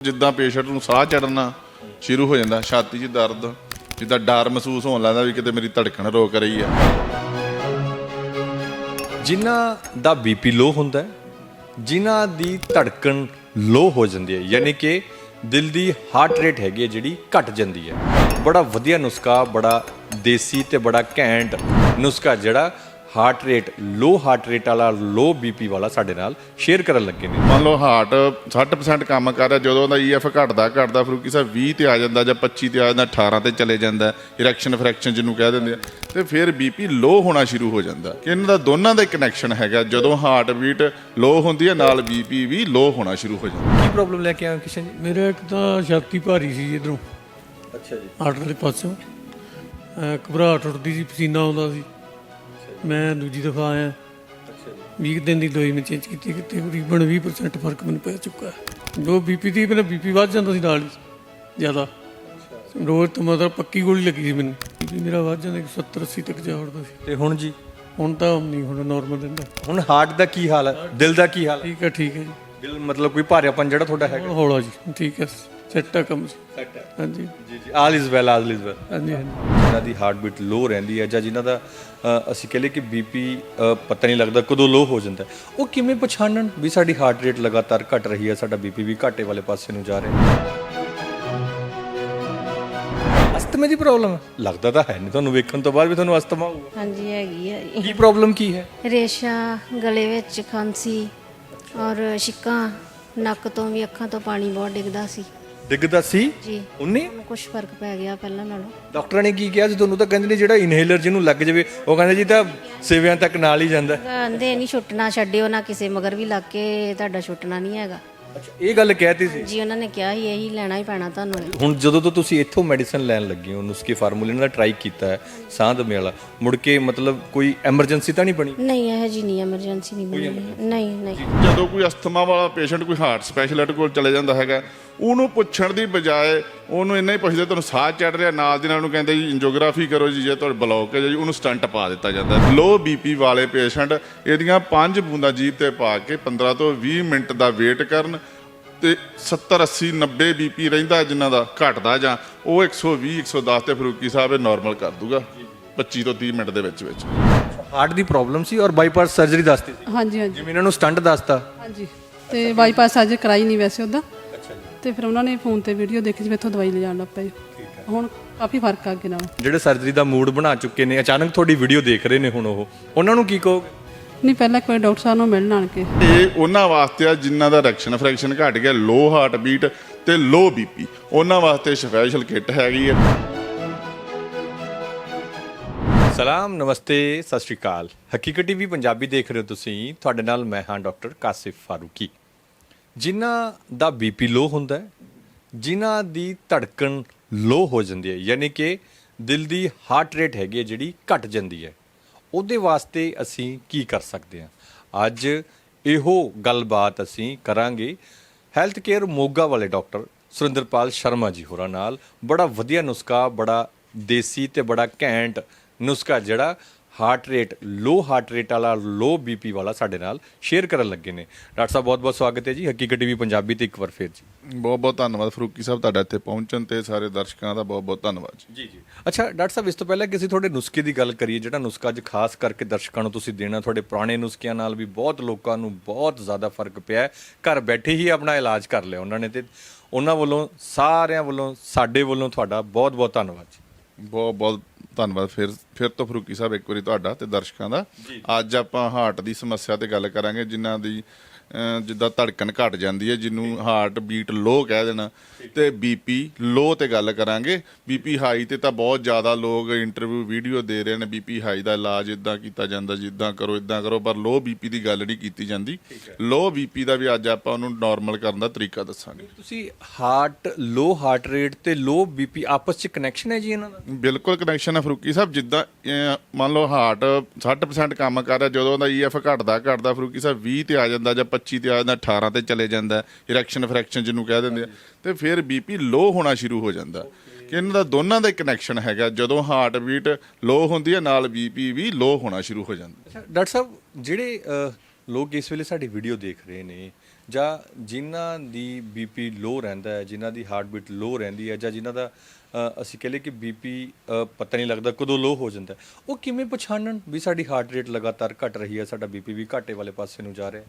ਜਿੱਦਾਂ ਪੇਸ਼ੈਂਟ ਨੂੰ ਸਾਹ ਚੜਨਾ ਸ਼ੁਰੂ ਹੋ ਜਾਂਦਾ, ਛਾਤੀ 'ਚ ਦਰਦ, ਜਿੱਦਾਂ ਡਰ ਮਹਿਸੂਸ ਹੋਣ ਲੱਗਦਾ ਵੀ ਕਿਤੇ ਮੇਰੀ ਧੜਕਣ ਰੋਕ ਰਹੀ ਆ। ਜਿਨ੍ਹਾਂ ਦਾ ਬੀਪੀ ਲੋ ਹੁੰਦਾ ਹੈ, ਜਿਨ੍ਹਾਂ ਦੀ ਧੜਕਣ ਲੋ ਹੋ ਜਾਂਦੀ ਹੈ, ਯਾਨੀ ਕਿ ਦਿਲ ਦੀ ਹਾਰਟ ਰੇਟ ਹੈਗੀ ਹੈ ਜਿਹੜੀ ਘਟ ਜਾਂਦੀ ਹੈ। ਬੜਾ ਵਧੀਆ ਨੁਸਖਾ, ਬੜਾ ਦੇਸੀ ਤੇ ਬੜਾ ਘੈਂਟ ਨੁਸਖਾ ਜਿਹੜਾ heart rate low heart rate ਵਾਲਾ ਲੋ ਬੀਪੀ ਵਾਲਾ ਸਾਡੇ ਨਾਲ ਸ਼ੇਅਰ ਕਰਨ ਲੱਗੇ ਨੇ। ਮੰਨ ਲਓ ਹਾਰਟ 60% ਕੰਮ ਕਰ ਰਿਹਾ ਜਦੋਂ ਉਹਦਾ ਈਐਫ ਘਟਦਾ ਘਟਦਾ ਫਰੂਕੀ ਸਾਹਿਬ 20 ਤੇ ਆ ਜਾਂਦਾ ਜਾਂ 25 ਤੇ ਆ ਜਾਂਦਾ 18 ਤੇ ਚਲੇ ਜਾਂਦਾ ਇਰੈਕਸ਼ਨ ਫ੍ਰੈਕਸ਼ਨ ਜਿਹਨੂੰ ਕਹਿ ਦਿੰਦੇ ਆ ਤੇ ਫਿਰ ਬੀਪੀ ਲੋ ਹੋਣਾ ਸ਼ੁਰੂ ਹੋ ਜਾਂਦਾ। ਕਿ ਇਹਨਾਂ ਦਾ ਦੋਨਾਂ ਦਾ ਕਨੈਕਸ਼ਨ ਹੈਗਾ ਜਦੋਂ ਹਾਰਟ ਬੀਟ ਲੋ ਹੁੰਦੀ ਹੈ ਨਾਲ ਬੀਪੀ ਵੀ ਲੋ ਹੋਣਾ ਸ਼ੁਰੂ ਹੋ ਜਾਂਦਾ। ਕੀ ਪ੍ਰੋਬਲਮ ਲੈ ਕੇ ਹੋ ਕਿਸ਼ਨ ਜੀ? ਮੇਰੇ ਇੱਕ ਤਾਂ ਛਾਤੀ ਭਾਰੀ ਸੀ ਇਧਰੋਂ। ਅੱਛਾ ਜੀ। ਆਰਡਰ ਵਾਲੇ ਪਾਸੋਂ। ਘਬਰਾਹਟ ਉੱਠਦੀ ਸੀ ਪਸੀਨਾ ਆਉਂਦਾ ਸੀ। ਮੈਂ ਦੂਜੀ ਦਫਾ ਆਇਆ। ਅੱਛਾ ਜੀ। 20 ਦਿਨ ਦੀ ਦਵਾਈ ਮੈਂ ਚੇਂਜ ਕੀਤੀ ਕਿ ਤਕਰੀਬਨ 20% ਫ਼ਰਕ ਮੈਨੂੰ ਪੈ ਚੁੱਕਾ ਹੈ। ਜੋ ਬੀਪੀ ਦੀ ਮੇਰਾ ਬੀਪੀ ਵੱਧ ਜਾਂਦਾ ਸੀ ਨਾਲ ਜ਼ਿਆਦਾ। ਰੋਜ਼ ਤੋਂ ਮਤਲਬ ਪੱਕੀ ਗੋਲੀ ਲੱਗੀ ਸੀ ਮੈਨੂੰ। ਬੀਪੀ ਮੇਰਾ ਵੱਧ ਜਾਂਦਾ 70 80 ਤੱਕ ਜਾ ਵੜਦਾ ਸੀ। ਤੇ ਹੁਣ ਜੀ? ਹੁਣ ਤਾਂ ਨਹੀਂ ਹੁਣ ਨਾਰਮਲ ਰਹਿੰਦਾ। ਹੁਣ ਹਾਰਟ ਦਾ ਕੀ ਹਾਲ ਹੈ? ਦਿਲ ਦਾ ਕੀ ਹਾਲ ਹੈ? ਠੀਕ ਹੈ ਠੀਕ ਹੈ ਜੀ। ਦਿਲ ਮਤਲਬ ਕੋਈ ਭਾਰਿਆਪਨ ਜਿਹੜਾ ਤੁਹਾਡਾ ਹੈਗਾ? ਹੌਲਾ ਜੀ ਠੀਕ ਹੈ। ਸੈੱਟਾ ਕੰਮ। ਜੀ ਹਾਂਜੀ। ਜੀ ਜੀ। All is well all is well ਹਾਂਜੀ ਹਾਂਜੀ। ਜਿਨ੍ਹਾਂ ਦੀ ਹਾਰਟ ਬੀਟ ਲੋ ਰਹਿੰਦੀ ਹੈ ਜਾਂ ਜਿਨ੍ਹਾਂ ਦਾ ਅਸੀਂ ਕਹ ਲਈਏ ਕਿ ਬੀਪੀ ਪਤਾ ਨਹੀਂ ਲੱਗਦਾ ਕਦੋਂ ਲੋ ਹੋ ਜਾਂਦਾ ਉਹ ਕਿਵੇਂ ਪਛਾਣਨ ਵੀ ਸਾਡੀ ਹਾਰਟ ਰੇਟ ਲਗਾਤਾਰ ਘਟ ਰਹੀ ਹੈ ਸਾਡਾ ਬੀਪੀ ਵੀ ਘਾਟੇ ਵਾਲੇ ਪਾਸੇ ਨੂੰ ਜਾ ਰਿਹਾ ਹੈ। ਅਸਥਮੇ ਦੀ ਪ੍ਰੋਬਲਮ ਲੱਗਦਾ ਤਾਂ ਹੈ ਨਹੀਂ ਤੁਹਾਨੂੰ ਵੇਖਣ ਤੋਂ ਬਾਅਦ ਵੀ ਤੁਹਾਨੂੰ ਅਸਥਮਾ ਹੋਊਗਾ ਹਾਂਜੀ ਹੈਗੀ ਹੈ ਜੀ। ਕੀ ਪ੍ਰੋਬਲਮ ਕੀ ਹੈ? ਰੇਸ਼ਾ ਗਲੇ ਵਿੱਚ ਖਾਂਸੀ ਔਰ ਛਿੱਕਾਂ ਨੱਕ ਤੋਂ ਵੀ ਅੱਖਾਂ ਤੋਂ ਪਾਣੀ ਬਹੁਤ ਡਿੱਗਦਾ ਸੀ। ਡਿੱਗਦਾ ਸੀ? ਜੀ। ਉਹਨੇ? ਕੁਝ ਫ਼ਰਕ ਪੈ ਗਿਆ ਪਹਿਲਾਂ ਨਾਲੋਂ। ਡਾਕਟਰਾਂ ਨੇ ਕੀ ਕਿਹਾ ਸੀ? ਤੁਹਾਨੂੰ ਤਾਂ ਕਹਿੰਦੇ ਨੇ ਜਿਹੜਾ ਇਨਹੇਲਰ ਜਿਹਨੂੰ ਲੱਗ ਜਾਵੇ ਉਹ ਕਹਿੰਦੇ ਜੀ ਤਾਂ ਸੇਵਿਆਂ ਤੱਕ ਨਾਲ ਹੀ ਜਾਂਦਾ। ਹੈ। ਕਹਿੰਦੇ ਨਹੀਂ ਛੁੱਟਣਾ ਛੱਡਿਓ ਨਾ ਕਿਸੇ ਮਗਰ ਵੀ ਲੱਗ ਕੇ ਤੁਹਾਡਾ ਛੁੱਟਣਾ ਨਹੀਂ ਹੈਗਾ। ਅੱਛਾ ਇਹ ਗੱਲ ਕਹਿਤੀ ਸੀ? ਜੀ ਉਹਨਾਂ ਨੇ ਕਿਹਾ ਸੀ ਇਹੀ ਲੈਣਾ ਹੀ ਪੈਣਾ ਤੁਹਾਨੂੰ। ਹੁਣ ਜਦੋਂ ਤੋਂ ਤੁਸੀਂ ਇੱਥੋਂ ਮੈਡੀਸਨ ਲੈਣ ਲੱਗੇ ਹੋ ਨੁਸਖੇ ਫਾਰਮੂਲੇ ਨਾਲ ਟਰਾਈ ਕੀਤਾ ਹੈ ਸਾਹ ਦਮੇ ਵਾਲਾ ਮੁੜ ਕੇ ਮਤਲਬ ਕੋਈ ਐਮਰਜੈਂਸੀ ਤਾਂ ਨਹੀਂ ਬਣੀ? ਨਹੀਂ ਇਹ ਜੀ ਨਹੀਂ ਐਮਰਜੈਂਸੀ ਨਹੀਂ ਬਣੀ। ਨਹੀਂ ਨਹੀਂ। ਜਦੋਂ ਕੋਈ ਅਸਥਮਾ ਵਾਲਾ ਪੇਸ਼ੈਂਟ ਕੋਈ ਹਾਰਟ ਸਪੈਸ਼ਲਿਸਟ ਕੋਲ ਚਲੇ ਜਾਂਦਾ ਹੈਗਾ ਉਹਨੂੰ ਪੁੱਛਣ ਦੀ ਬਜਾਏ ਉਹਨੂੰ ਇੰਨਾ ਹੀ ਪੁੱਛਦੇ ਤੁਹਾਨੂੰ ਸਾਹ ਚੜ ਰਿਹਾ? ਨਾਲ ਦੀ ਨਾਲ ਉਹਨੂੰ ਕਹਿੰਦੇ ਜੀ ਇੰਜੋਗ੍ਰਾਫੀ ਕਰੋ ਜੀ ਜੇ ਤੁਹਾਡੇ ਬਲੌਕ ਹੈ ਜੀ ਉਹਨੂੰ ਸਟੰਟ ਪਾ ਦਿੱਤਾ ਜਾਂਦਾ ਲੋ ਬੀਪੀ ਵਾਲੇ ਪੇਸ਼ੈਂਟ ਇਹਦੀਆਂ ਪੰਜ ਬੂੰਦਾਂ ਜੀਭ ਤੇ ਪਾ ਕੇ 15 ਤੋਂ 20 ਮਿੰਟ ਦਾ ਵੇਟ ਕਰਨ ਤੇ 70 80 90 ਬੀਪੀ ਰਹਿੰਦਾ ਜਿਨ੍ਹਾਂ ਦਾ ਘਟਦਾ ਜਾਂ ਉਹ 120 110 ਤੇ ਫਰੂਕੀ ਸਾਹਿਬ ਇਹ ਨਾਰਮਲ ਕਰ ਦੂਗਾ 25 ਤੋਂ 30 ਮਿੰਟ ਦੇ ਵਿੱਚ ਵਿੱਚ। ਹਾਰਟ ਦੀ ਪ੍ਰੋਬਲਮ ਸੀ ਔਰ ਬਾਈਪਾਸ ਸਰਜਰੀ ਦੱਸਤੀ ਸੀ? ਹਾਂਜੀ ਹਾਂਜੀ। ਜਿਵੇਂ ਇਹਨਾਂ ਨੂੰ ਸਟੰਟ ਦੱਸਤਾ। ਹਾਂਜੀ। ਤੇ ਬਾਈਪਾਸ ਅੱਜ ਕਰਾਈ ਨਹੀਂ ਵੈਸੇ ਉਹਦਾ ਤੇ ਫਿਰ ਉਹਨਾਂ ਨੇ ਫੋਨ ਤੇ ਵੀਡੀਓ ਦੇਖੀ ਜਿਵੇਂ ਇੱਥੋਂ ਦਵਾਈ ਲੈ ਜਾਣ ਲੱਗ ਪਏ। ਹੁਣ ਕਾਫੀ ਫ਼ਰਕ ਆ ਅੱਗੇ ਨਾਲ। ਜਿਹੜੇ ਸਰਜਰੀ ਦਾ ਮੂਡ ਬਣਾ ਚੁੱਕੇ ਨੇ ਅਚਾਨਕ ਤੁਹਾਡੀ ਵੀਡੀਓ ਦੇਖ ਰਹੇ ਨੇ ਹੁਣ ਉਹ। ਉਹਨਾਂ ਨੂੰ ਕੀ ਕਹੋਗੇ ਨਹੀਂ ਪਹਿਲਾਂ ਇੱਕ ਵਾਰ ਡਾਕਟਰ ਸਾਹਿਬ ਨੂੰ ਮਿਲਣ ਆਣ ਕੇ। ਇਹ ਉਹਨਾਂ ਵਾਸਤੇ ਆ ਜਿਨ੍ਹਾਂ ਦਾ ਰੈਕਸ਼ਨ ਫ੍ਰੈਕਸ਼ਨ ਘਟ ਗਿਆ ਲੋ ਹਾਰਟ ਬੀਟ ਤੇ ਲੋ ਬੀਪੀ ਉਹਨਾਂ ਵਾਸਤੇ ਸਪੈਸ਼ਲ ਕਿੱਟ ਹੈਗੀ ਹੈ ਸਲਾਮ ਨਮਸਤੇ ਸਤਿ ਸ਼੍ਰੀ ਅਕਾਲ। ਹਕੀਕਤ ਟੀਵੀ ਪੰਜਾਬੀ ਦੇਖ ਰਹੇ ਹੋ ਤੁਸੀਂ। ਤੁਹਾਡੇ ਨਾਲ ਮੈਂ ਹਾਂ ਡਾਕਟਰ ਕਾਸਿਫ ਫਾਰੂਕੀ। ਜਿਨ੍ਹਾਂ ਦਾ ਬੀਪੀ ਲੋ ਹੁੰਦਾ ਹੈ, ਜਿਨ੍ਹਾਂ ਦੀ ਧੜਕਣ ਲੋ ਹੋ ਜਾਂਦੀ ਹੈ, ਯਾਨੀ ਕਿ ਦਿਲ ਦੀ ਹਾਰਟ ਰੇਟ ਹੈਗੀ ਹੈ ਜਿਹੜੀ ਘਟ ਜਾਂਦੀ ਹੈ, ਉਹਦੇ ਵਾਸਤੇ ਅਸੀਂ ਕੀ ਕਰ ਸਕਦੇ ਹਾਂ? ਅੱਜ ਇਹੋ ਗੱਲਬਾਤ ਅਸੀਂ ਕਰਾਂਗੇ। ਹੈਲਥ ਕੇਅਰ ਮੋਗਾ ਵਾਲੇ ਡਾਕਟਰ ਸੁਰਿੰਦਰਪਾਲ ਸ਼ਰਮਾ ਜੀ ਹੋਰਾਂ ਨਾਲ। ਬੜਾ ਵਧੀਆ ਨੁਸਖਾ, ਬੜਾ ਦੇਸੀ ਤੇ ਬੜਾ ਘੈਂਟ ਨੁਸਖਾ ਜਿਹੜਾ heart rate low heart rate ਵਾਲਾ ਲੋ ਬੀਪੀ ਵਾਲਾ ਸਾਡੇ ਨਾਲ ਸ਼ੇਅਰ ਕਰਨ ਲੱਗੇ ਨੇ। ਡਾਕਟਰ ਸਾਹਿਬ ਬਹੁਤ ਬਹੁਤ ਸਵਾਗਤ ਹੈ ਜੀ। ਹਕੀਕਤ ਟੀਵੀ ਪੰਜਾਬੀ ਤੇ ਇੱਕ ਵਾਰ ਫੇਰ ਜੀ। ਬਹੁਤ ਬਹੁਤ ਧੰਨਵਾਦ ਫਰੂਕੀ ਸਾਹਿਬ ਤੁਹਾਡਾ ਇੱਥੇ ਪਹੁੰਚਣ ਤੇ ਸਾਰੇ ਦਰਸ਼ਕਾਂ ਦਾ ਬਹੁਤ ਬਹੁਤ ਧੰਨਵਾਦ ਜੀ। ਜੀ ਅੱਛਾ ਡਾਕਟਰ ਸਾਹਿਬ ਇਸ ਤੋਂ ਪਹਿਲਾਂ ਕਿਸੇ ਤੁਹਾਡੇ ਨੁਸਖੇ ਦੀ ਗੱਲ ਕਰੀਏ ਜਿਹੜਾ ਨੁਸਖਾ ਅੱਜ ਖਾਸ ਕਰਕੇ ਦਰਸ਼ਕਾਂ ਨੂੰ ਤੁਸੀਂ ਦੇਣਾ ਤੁਹਾਡੇ ਪੁਰਾਣੇ ਨੁਸਖਿਆਂ ਨਾਲ ਵੀ ਬਹੁਤ ਲੋਕਾਂ ਨੂੰ ਬਹੁਤ ਜ਼ਿਆਦਾ ਫ਼ਰਕ ਪਿਆ ਘਰ ਬੈਠੇ ਹੀ ਆਪਣਾ ਇਲਾਜ ਕਰ ਲਿਆ ਉਹਨਾਂ ਨੇ ਤੇ ਉਹਨਾਂ ਵੱਲੋਂ ਸਾਰਿਆਂ ਵੱਲੋਂ ਸਾਡੇ ਵੱਲੋਂ ਤੁਹਾਡਾ ਬਹੁਤ ਬਹੁਤ ਧੰਨਵਾਦ ਜੀ। ਬਹੁਤ ਬਹੁਤ ਧੰਨਵਾਦ ਫਿਰ ਫਿਰ ਤੋਂ ਫਰੂਕੀ ਸਾਹਿਬ ਇੱਕ ਵਾਰੀ ਤੁਹਾਡਾ ਤੇ ਦਰਸ਼ਕਾਂ ਦਾ। ਅੱਜ ਆਪਾਂ ਹਾਰਟ ਦੀ ਸਮੱਸਿਆ ਤੇ ਗੱਲ ਕਰਾਂਗੇ ਜਿਨ੍ਹਾਂ ਦੀ ਜਿੱਦਾਂ ਧੜਕਣ ਘਟ ਜਾਂਦੀ ਹੈ ਜਿਹਨੂੰ ਹਾਰਟ ਬੀਟ ਲੋ ਕਹਿ ਦੇਣਾ। ਤੇ ਬੀਪੀ ਲੋ ਤੇ ਗੱਲ ਕਰਾਂਗੇ। ਬੀਪੀ ਹਾਈ ਤੇ ਤਾਂ ਬਹੁਤ ਜ਼ਿਆਦਾ ਲੋਕ ਇੰਟਰਵਿਊ ਵੀਡੀਓ ਦੇ ਰਹੇ ਨੇ। ਬੀਪੀ ਹਾਈ ਦਾ ਇਲਾਜ ਇਦਾਂ ਕੀਤਾ ਜਾਂਦਾ ਜਿੱਦਾਂ ਕਰੋ ਇਦਾਂ ਕਰੋ ਪਰ ਲੋ ਬੀਪੀ ਦੀ ਗੱਲ ਨਹੀਂ ਕੀਤੀ ਜਾਂਦੀ। ਲੋ ਬੀਪੀ ਦਾ ਵੀ ਅੱਜ ਆਪਾਂ ਉਹਨੂੰ ਨਾਰਮਲ ਕਰਨ ਦਾ ਤਰੀਕਾ ਦੱਸਾਂਗੇ। ਤੁਸੀਂ ਹਾਰਟ ਲੋ ਹਾਰਟ ਰੇਟ ਤੇ ਲੋ ਬੀਪੀ ਆਪਸ ਚ ਕਨੈਕਸ਼ਨ ਹੈ ਜੀ ਇਹਨਾਂ ਦਾ? ਬਿਲਕੁਲ ਕਨੈਕਸ਼ਨ ਹੈ ਫਰੂਕੀ ਸਾਹਿਬ ਜਿੱਦਾਂ ਮੰਨ ਲਓ ਹਾਰਟ 60% ਕੰਮ ਕਰ ਰਿਹਾ ਜਦੋਂ ਉਹਦਾ ਈਐਫ ਘਟਦਾ ਘਟਦਾ ਫਰੂਕੀ ਸਾਹਿਬ 20 ਤੇ ਆ ਜਾਂਦਾ ਜਾਂ 25 ਤੇ ਆ ਜਾਂਦਾ 18 ਤੇ ਚਲੇ ਜਾਂਦਾ ਇਰੈਕਸ਼ਨ ਫ੍ਰੈਕਸ਼ਨ ਜਿਹਨੂੰ ਕਹਿ ਦਿੰਦੇ ਆ। ਤੇ ਫਿਰ ਬੀਪੀ ਲੋ ਹੋਣਾ ਸ਼ੁਰੂ ਹੋ ਜਾਂਦਾ। ਕਿ ਇਹਨਾਂ ਦਾ ਦੋਨਾਂ ਦਾ ਕਨੈਕਸ਼ਨ ਹੈਗਾ। ਜਦੋਂ ਹਾਰਟ ਬੀਟ ਲੋ ਹੁੰਦੀ ਹੈ ਨਾਲ ਬੀਪੀ ਵੀ ਲੋ ਹੋਣਾ ਸ਼ੁਰੂ ਹੋ ਜਾਂਦਾ। ਡਾਕਟਰ ਸਾਹਿਬ, ਜਿਹੜੇ ਲੋਕ ਇਸ ਵੇਲੇ ਸਾਡੀ ਵੀਡੀਓ ਦੇਖ ਰਹੇ ਨੇ, ਜਾਂ ਜਿਨ੍ਹਾਂ ਦੀ ਬੀਪੀ ਲੋ ਰਹਿੰਦਾ ਹੈ, ਜਿਨ੍ਹਾਂ ਦੀ ਹਾਰਟ ਬੀਟ ਲੋ ਰਹਿੰਦੀ ਹੈ, ਜਾਂ ਜਿਨ੍ਹਾਂ ਦਾ ਅਸੀਂ ਕਹ ਲਈਏ ਕਿ ਬੀਪੀ ਪਤਾ ਨਹੀਂ ਲੱਗਦਾ ਕਦੋਂ ਲੋ ਹੋ ਜਾਂਦਾ ਉਹ ਕਿਵੇਂ ਪਛਾਣਨ ਵੀ ਸਾਡੀ ਹਾਰਟ ਰੇਟ ਲਗਾਤਾਰ ਘਟ ਰਹੀ ਹੈ, ਸਾਡਾ ਬੀਪੀ ਵੀ ਘਾਟੇ ਵਾਲੇ ਪਾਸੇ ਨੂੰ ਜਾ ਰਿਹਾ ਹੈ?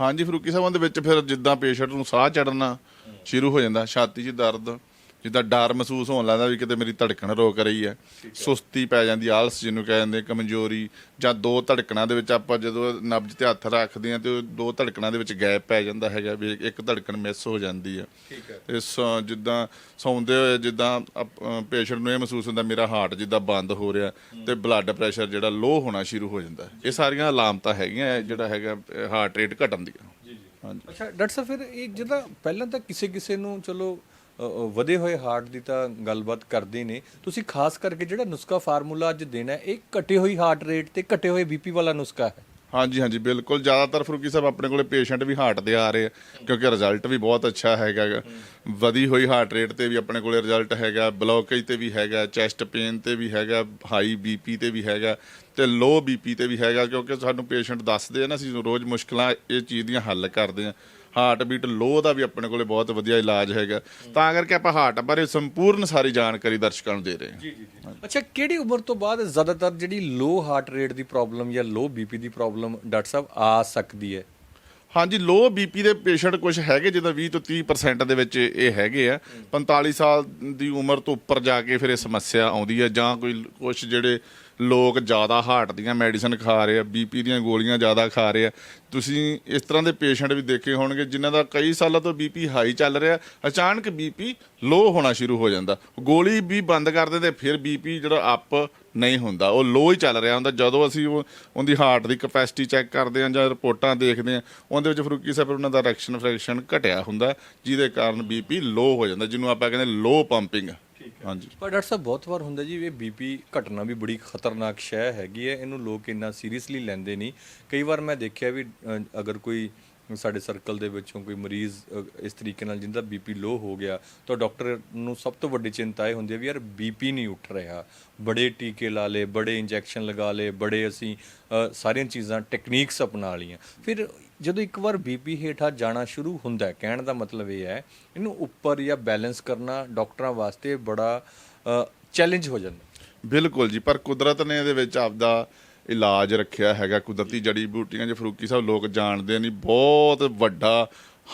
ਹਾਂਜੀ, ਫਰੂਕੀ ਸਾਹਿਬਾਂ ਦੇ ਵਿੱਚ ਫਿਰ ਜਿੱਦਾਂ ਪੇਸ਼ੈਂਟ ਨੂੰ ਸਾਹ ਚੜਨਾ ਸ਼ੁਰੂ ਹੋ ਜਾਂਦਾ, ਛਾਤੀ 'ਚ ਦਰਦ। ਜਿੱਦਾਂ ਡਰ ਮਹਿਸੂਸ ਹੋਣ ਲੱਗਦਾ ਵੀ ਕਿਤੇ ਮੇਰੀ ਧੜਕਣ ਰੋਕ ਰਹੀ ਹੈ। ਸੁਸਤੀ ਪੈ ਜਾਂਦੀ ਆਲਸ ਜਿਹਨੂੰ ਕਹਿ ਜਾਂਦੇ ਕਮਜ਼ੋਰੀ ਜਾਂ ਦੋ ਧੜਕਣਾਂ ਦੇ ਵਿੱਚ ਆਪਾਂ ਜਦੋਂ ਨਬਜ ਤੇ ਹੱਥ ਰੱਖਦੇ ਆ ਤੇ ਉਹ ਦੋ ਧੜਕਣਾਂ ਦੇ ਵਿੱਚ ਗੈਪ ਪੈ ਜਾਂਦਾ ਹੈਗਾ ਵੀ ਇੱਕ ਧੜਕਣ ਮਿਸ ਹੋ ਜਾਂਦੀ ਹੈ। ਤੇ ਜਿੱਦਾਂ ਸੌਂਦੇ ਹੋਏ ਜਿੱਦਾਂ ਪੇਸ਼ੈਂਟ ਨੂੰ ਇਹ ਮਹਿਸੂਸ ਹੁੰਦਾ ਮੇਰਾ ਹਾਰਟ ਜਿੱਦਾਂ ਬੰਦ ਹੋ ਰਿਹਾ ਤੇ ਬਲੱਡ ਪ੍ਰੈਸ਼ਰ ਜਿਹੜਾ ਲੋ ਹੋਣਾ ਸ਼ੁਰੂ ਹੋ ਜਾਂਦਾ। ਹੈ। ਇਹ ਸਾਰੀਆਂ ਅਲਾਮਤਾਂ ਹੈਗੀਆਂ ਜਿਹੜਾ ਹੈਗਾ ਹਾਰਟ ਰੇਟ ਘਟਣ ਦੀਆਂ। ਹਾਂਜੀ। ਅੱਛਾ ਡਾਕਟਰ ਸਾਹਿਬ ਫਿਰ ਇਹ ਜਿਹਦਾ ਪਹਿਲਾਂ ਤਾਂ ਕਿਸੇ ਕਿਸੇ ਨੂੰ ਚਲੋ ਵਧੇ ਹੋਏ ਹਾਰਟ ਦੀ ਤਾਂ ਗੱਲਬਾਤ ਕਰਦੇ ਨੇ। ਤੁਸੀਂ ਖਾਸ ਕਰਕੇ ਜਿਹੜਾ ਨੁਸਖਾ ਫਾਰਮੂਲਾ ਅੱਜ ਦੇਣਾ ਇਹ ਘਟੇ ਹੋਈ ਹਾਰਟ ਰੇਟ ਤੇ ਘਟੇ ਹੋਏ ਬੀਪੀ ਵਾਲਾ ਨੁਸਖਾ ਹੈ। ਹਾਂਜੀ ਹਾਂਜੀ, ਬਿਲਕੁਲ। ਜ਼ਿਆਦਾਤਰ ਫਰੂਕੀ ਸਾਹਿਬ ਆਪਣੇ ਕੋਲੇ ਪੇਸ਼ੈਂਟ ਵੀ ਹਾਰਟ ਦੇ ਆ ਰਹੇ ਆ, ਕਿਉਂਕਿ ਰਿਜ਼ਲਟ ਵੀ ਬਹੁਤ ਅੱਛਾ ਹੈਗਾ ਵਧੀ ਹੋਈ ਹਾਰਟ ਰੇਟ ਤੇ ਵੀ ਆਪਣੇ ਕੋਲੇ ਰਿਜ਼ਲਟ ਹੈਗਾ, ਬਲੌਕੇਜ ਤੇ ਵੀ ਹੈਗਾ, ਚੈਸਟ ਪੇਨ ਤੇ ਵੀ ਹੈਗਾ, ਹਾਈ ਬੀਪੀ ਤੇ ਵੀ ਹੈਗਾ ਤੇ ਲੋ ਬੀਪੀ ਤੇ ਵੀ ਹੈਗਾ, ਕਿਉਂਕਿ ਸਾਨੂੰ ਪੇਸ਼ੈਂਟ ਦੱਸਦੇ ਆ ਨਾ, ਅਸੀਂ ਰੋਜ਼ ਮੁਸ਼ਕਲਾਂ ਇਹ ਚੀਜ਼ ਦੀਆਂ ਹੱਲ ਕਰਦੇ ਆ। ਹਾਰਟ ਬੀਟ ਲੋ ਦਾ ਵੀ ਆਪਣੇ ਕੋਲੇ ਬਹੁਤ ਵਧੀਆ ਇਲਾਜ ਹੈਗਾ। ਤਾਂ ਕਰਕੇ ਆਪਾਂ ਹਾਰਟ ਬਾਰੇ ਸੰਪੂਰਨ ਸਾਰੀ ਜਾਣਕਾਰੀ ਦਰਸ਼ਕਾਂ ਨੂੰ ਦੇ ਰਹੇ ਹਾਂ। ਅੱਛਾ ਕਿਹੜੀ ਉਮਰ ਤੋਂ ਬਾਅਦ ਜ਼ਿਆਦਾਤਰ ਜਿਹੜੀ ਲੋ ਹਾਰਟ ਰੇਟ ਦੀ ਪ੍ਰੋਬਲਮ ਜਾਂ ਲੋ ਬੀਪੀ ਦੀ ਪ੍ਰੋਬਲਮ ਡਾਕਟਰ ਸਾਹਿਬ ਆ ਸਕਦੀ ਹੈ? ਹਾਂਜੀ ਲੋ ਬੀਪੀ ਦੇ ਪੇਸ਼ੈਂਟ ਕੁਝ ਹੈਗੇ ਜਿਹਦਾ 20 ਤੋਂ 30% ਦੇ ਵਿੱਚ ਇਹ ਹੈਗੇ ਆ। 45 ਸਾਲ ਦੀ ਉਮਰ ਤੋਂ ਉੱਪਰ ਜਾ ਕੇ ਫਿਰ ਇਹ ਸਮੱਸਿਆ ਆਉਂਦੀ ਹੈ ਜਾਂ ਕੋਈ ਕੁਝ ਜਿਹੜੇ ਲੋਕ ਜ਼ਿਆਦਾ ਹਾਰਟ ਦੀਆਂ ਮੈਡੀਸਨ ਖਾ ਰਹੇ ਆ ਬੀਪੀ ਦੀਆਂ ਗੋਲੀਆਂ ਜ਼ਿਆਦਾ ਖਾ ਰਹੇ ਆ। ਤੁਸੀਂ ਇਸ ਤਰ੍ਹਾਂ ਦੇ ਪੇਸ਼ੈਂਟ ਵੀ ਦੇਖੇ ਹੋਣਗੇ, ਜਿਨ੍ਹਾਂ ਦਾ ਕਈ ਸਾਲਾਂ ਤੋਂ ਬੀਪੀ ਹਾਈ ਚੱਲ ਰਿਹਾ। ਅਚਾਨਕ ਬੀਪੀ ਲੋ ਹੋਣਾ ਸ਼ੁਰੂ ਹੋ ਜਾਂਦਾ। ਗੋਲੀ ਵੀ ਬੰਦ ਕਰ ਦਿੰਦੇ, ਫਿਰ ਬੀਪੀ ਜਿਹੜਾ ਅਪ ਨਹੀਂ ਹੁੰਦਾ। ਉਹ ਲੋ ਹੀ ਚੱਲ ਰਿਹਾ ਹੁੰਦਾ। ਜਦੋਂ ਅਸੀਂ ਉਹ, ਉਹਦੀ ਹਾਰਟ ਦੀ ਕਪੈਸਿਟੀ ਚੈੱਕ ਕਰਦੇ ਹਾਂ ਜਾਂ ਰਿਪੋਰਟਾਂ ਦੇਖਦੇ ਹਾਂ ਉਹਦੇ ਵਿੱਚ ਫਰੂਕੀ ਸਾਹਿਬ ਉਹਨਾਂ ਦਾ ਰੈਕਸ਼ਨ ਫ੍ਰੈਕਸ਼ਨ ਘਟਿਆ ਹੁੰਦਾ, ਜਿਹਦੇ ਕਾਰਨ ਬੀਪੀ ਲੋ ਹੋ ਜਾਂਦਾ, ਜਿਹਨੂੰ ਆਪਾਂ ਕਹਿੰਦੇ ਲੋ ਪੰਪਿੰਗ। ਹਾਂਜੀ। ਪਰ ਡਾਕਟਰ ਸਾਹਿਬ ਬਹੁਤ ਵਾਰ ਹੁੰਦਾ ਜੀ ਇਹ ਬੀਪੀ ਘਟਨਾ ਵੀ ਬੜੀ ਖਤਰਨਾਕ ਸ਼ੈ ਹੈਗੀ ਹੈ। ਇਹਨੂੰ ਲੋਕ ਇੰਨਾ ਸੀਰੀਅਸਲੀ ਲੈਂਦੇ ਨਹੀਂ। ਕਈ ਵਾਰ ਮੈਂ ਦੇਖਿਆ ਵੀ ਅ, ਅਗਰ ਕੋਈ ਸਾਡੇ ਸਰਕਲ ਦੇ ਵਿੱਚੋਂ ਕੋਈ ਮਰੀਜ਼ ਅ, ਇਸ ਤਰੀਕੇ ਨਾਲ ਜਿੰਦਾ ਬੀਪੀ ਲੋ ਹੋ ਗਿਆ ਤਾਂ ਡਾਕਟਰ ਨੂੰ ਸਭ ਤੋਂ ਵੱਡੀ ਚਿੰਤਾ ਇਹ ਹੁੰਦੀ ਹੈ ਵੀ ਯਾਰ ਬੀਪੀ ਨਹੀਂ ਉੱਠ ਰਿਹਾ। ਬੜੇ ਟੀਕੇ ਲਾ ਲੇ ਬੜੇ ਇੰਜੈਕਸ਼ਨ ਲਗਾ ਲੇ ਬੜੇ ਅਸੀਂ ਅ, ਸਾਰੀਆਂ ਚੀਜ਼ਾਂ ਟੈਕਨੀਕਸ ਅਪਣਾ ਲਈਆਂ। ਫਿਰ ਜਦੋਂ ਇੱਕ ਵਾਰ ਬੀਪੀ ਹੇਠਾਂ ਜਾਣਾ ਸ਼ੁਰੂ ਹੁੰਦਾ ਹੈ, ਕਹਿਣ ਦਾ ਮਤਲਬ ਇਹ ਹੈ, ਇਹਨੂੰ ਉੱਪਰ ਜਾਂ ਬੈਲੈਂਸ ਕਰਨਾ ਡਾਕਟਰਾਂ ਵਾਸਤੇ ਬੜਾ ਚੈਲੰਜ ਹੋ ਜਾਂਦਾ। ਬਿਲਕੁਲ ਜੀ, ਪਰ ਕੁਦਰਤ ਨੇ ਇਹਦੇ ਵਿੱਚ ਆਪਦਾ ਇਲਾਜ ਰੱਖਿਆ ਹੈਗਾ। ਕੁਦਰਤੀ ਜੜੀ ਬੂਟੀਆਂ, ਜੇ ਫਰੂਕੀ ਸਾਹਿਬ ਲੋਕ ਜਾਣਦੇ ਨਹੀਂ ਬਹੁਤ ਵੱਡਾ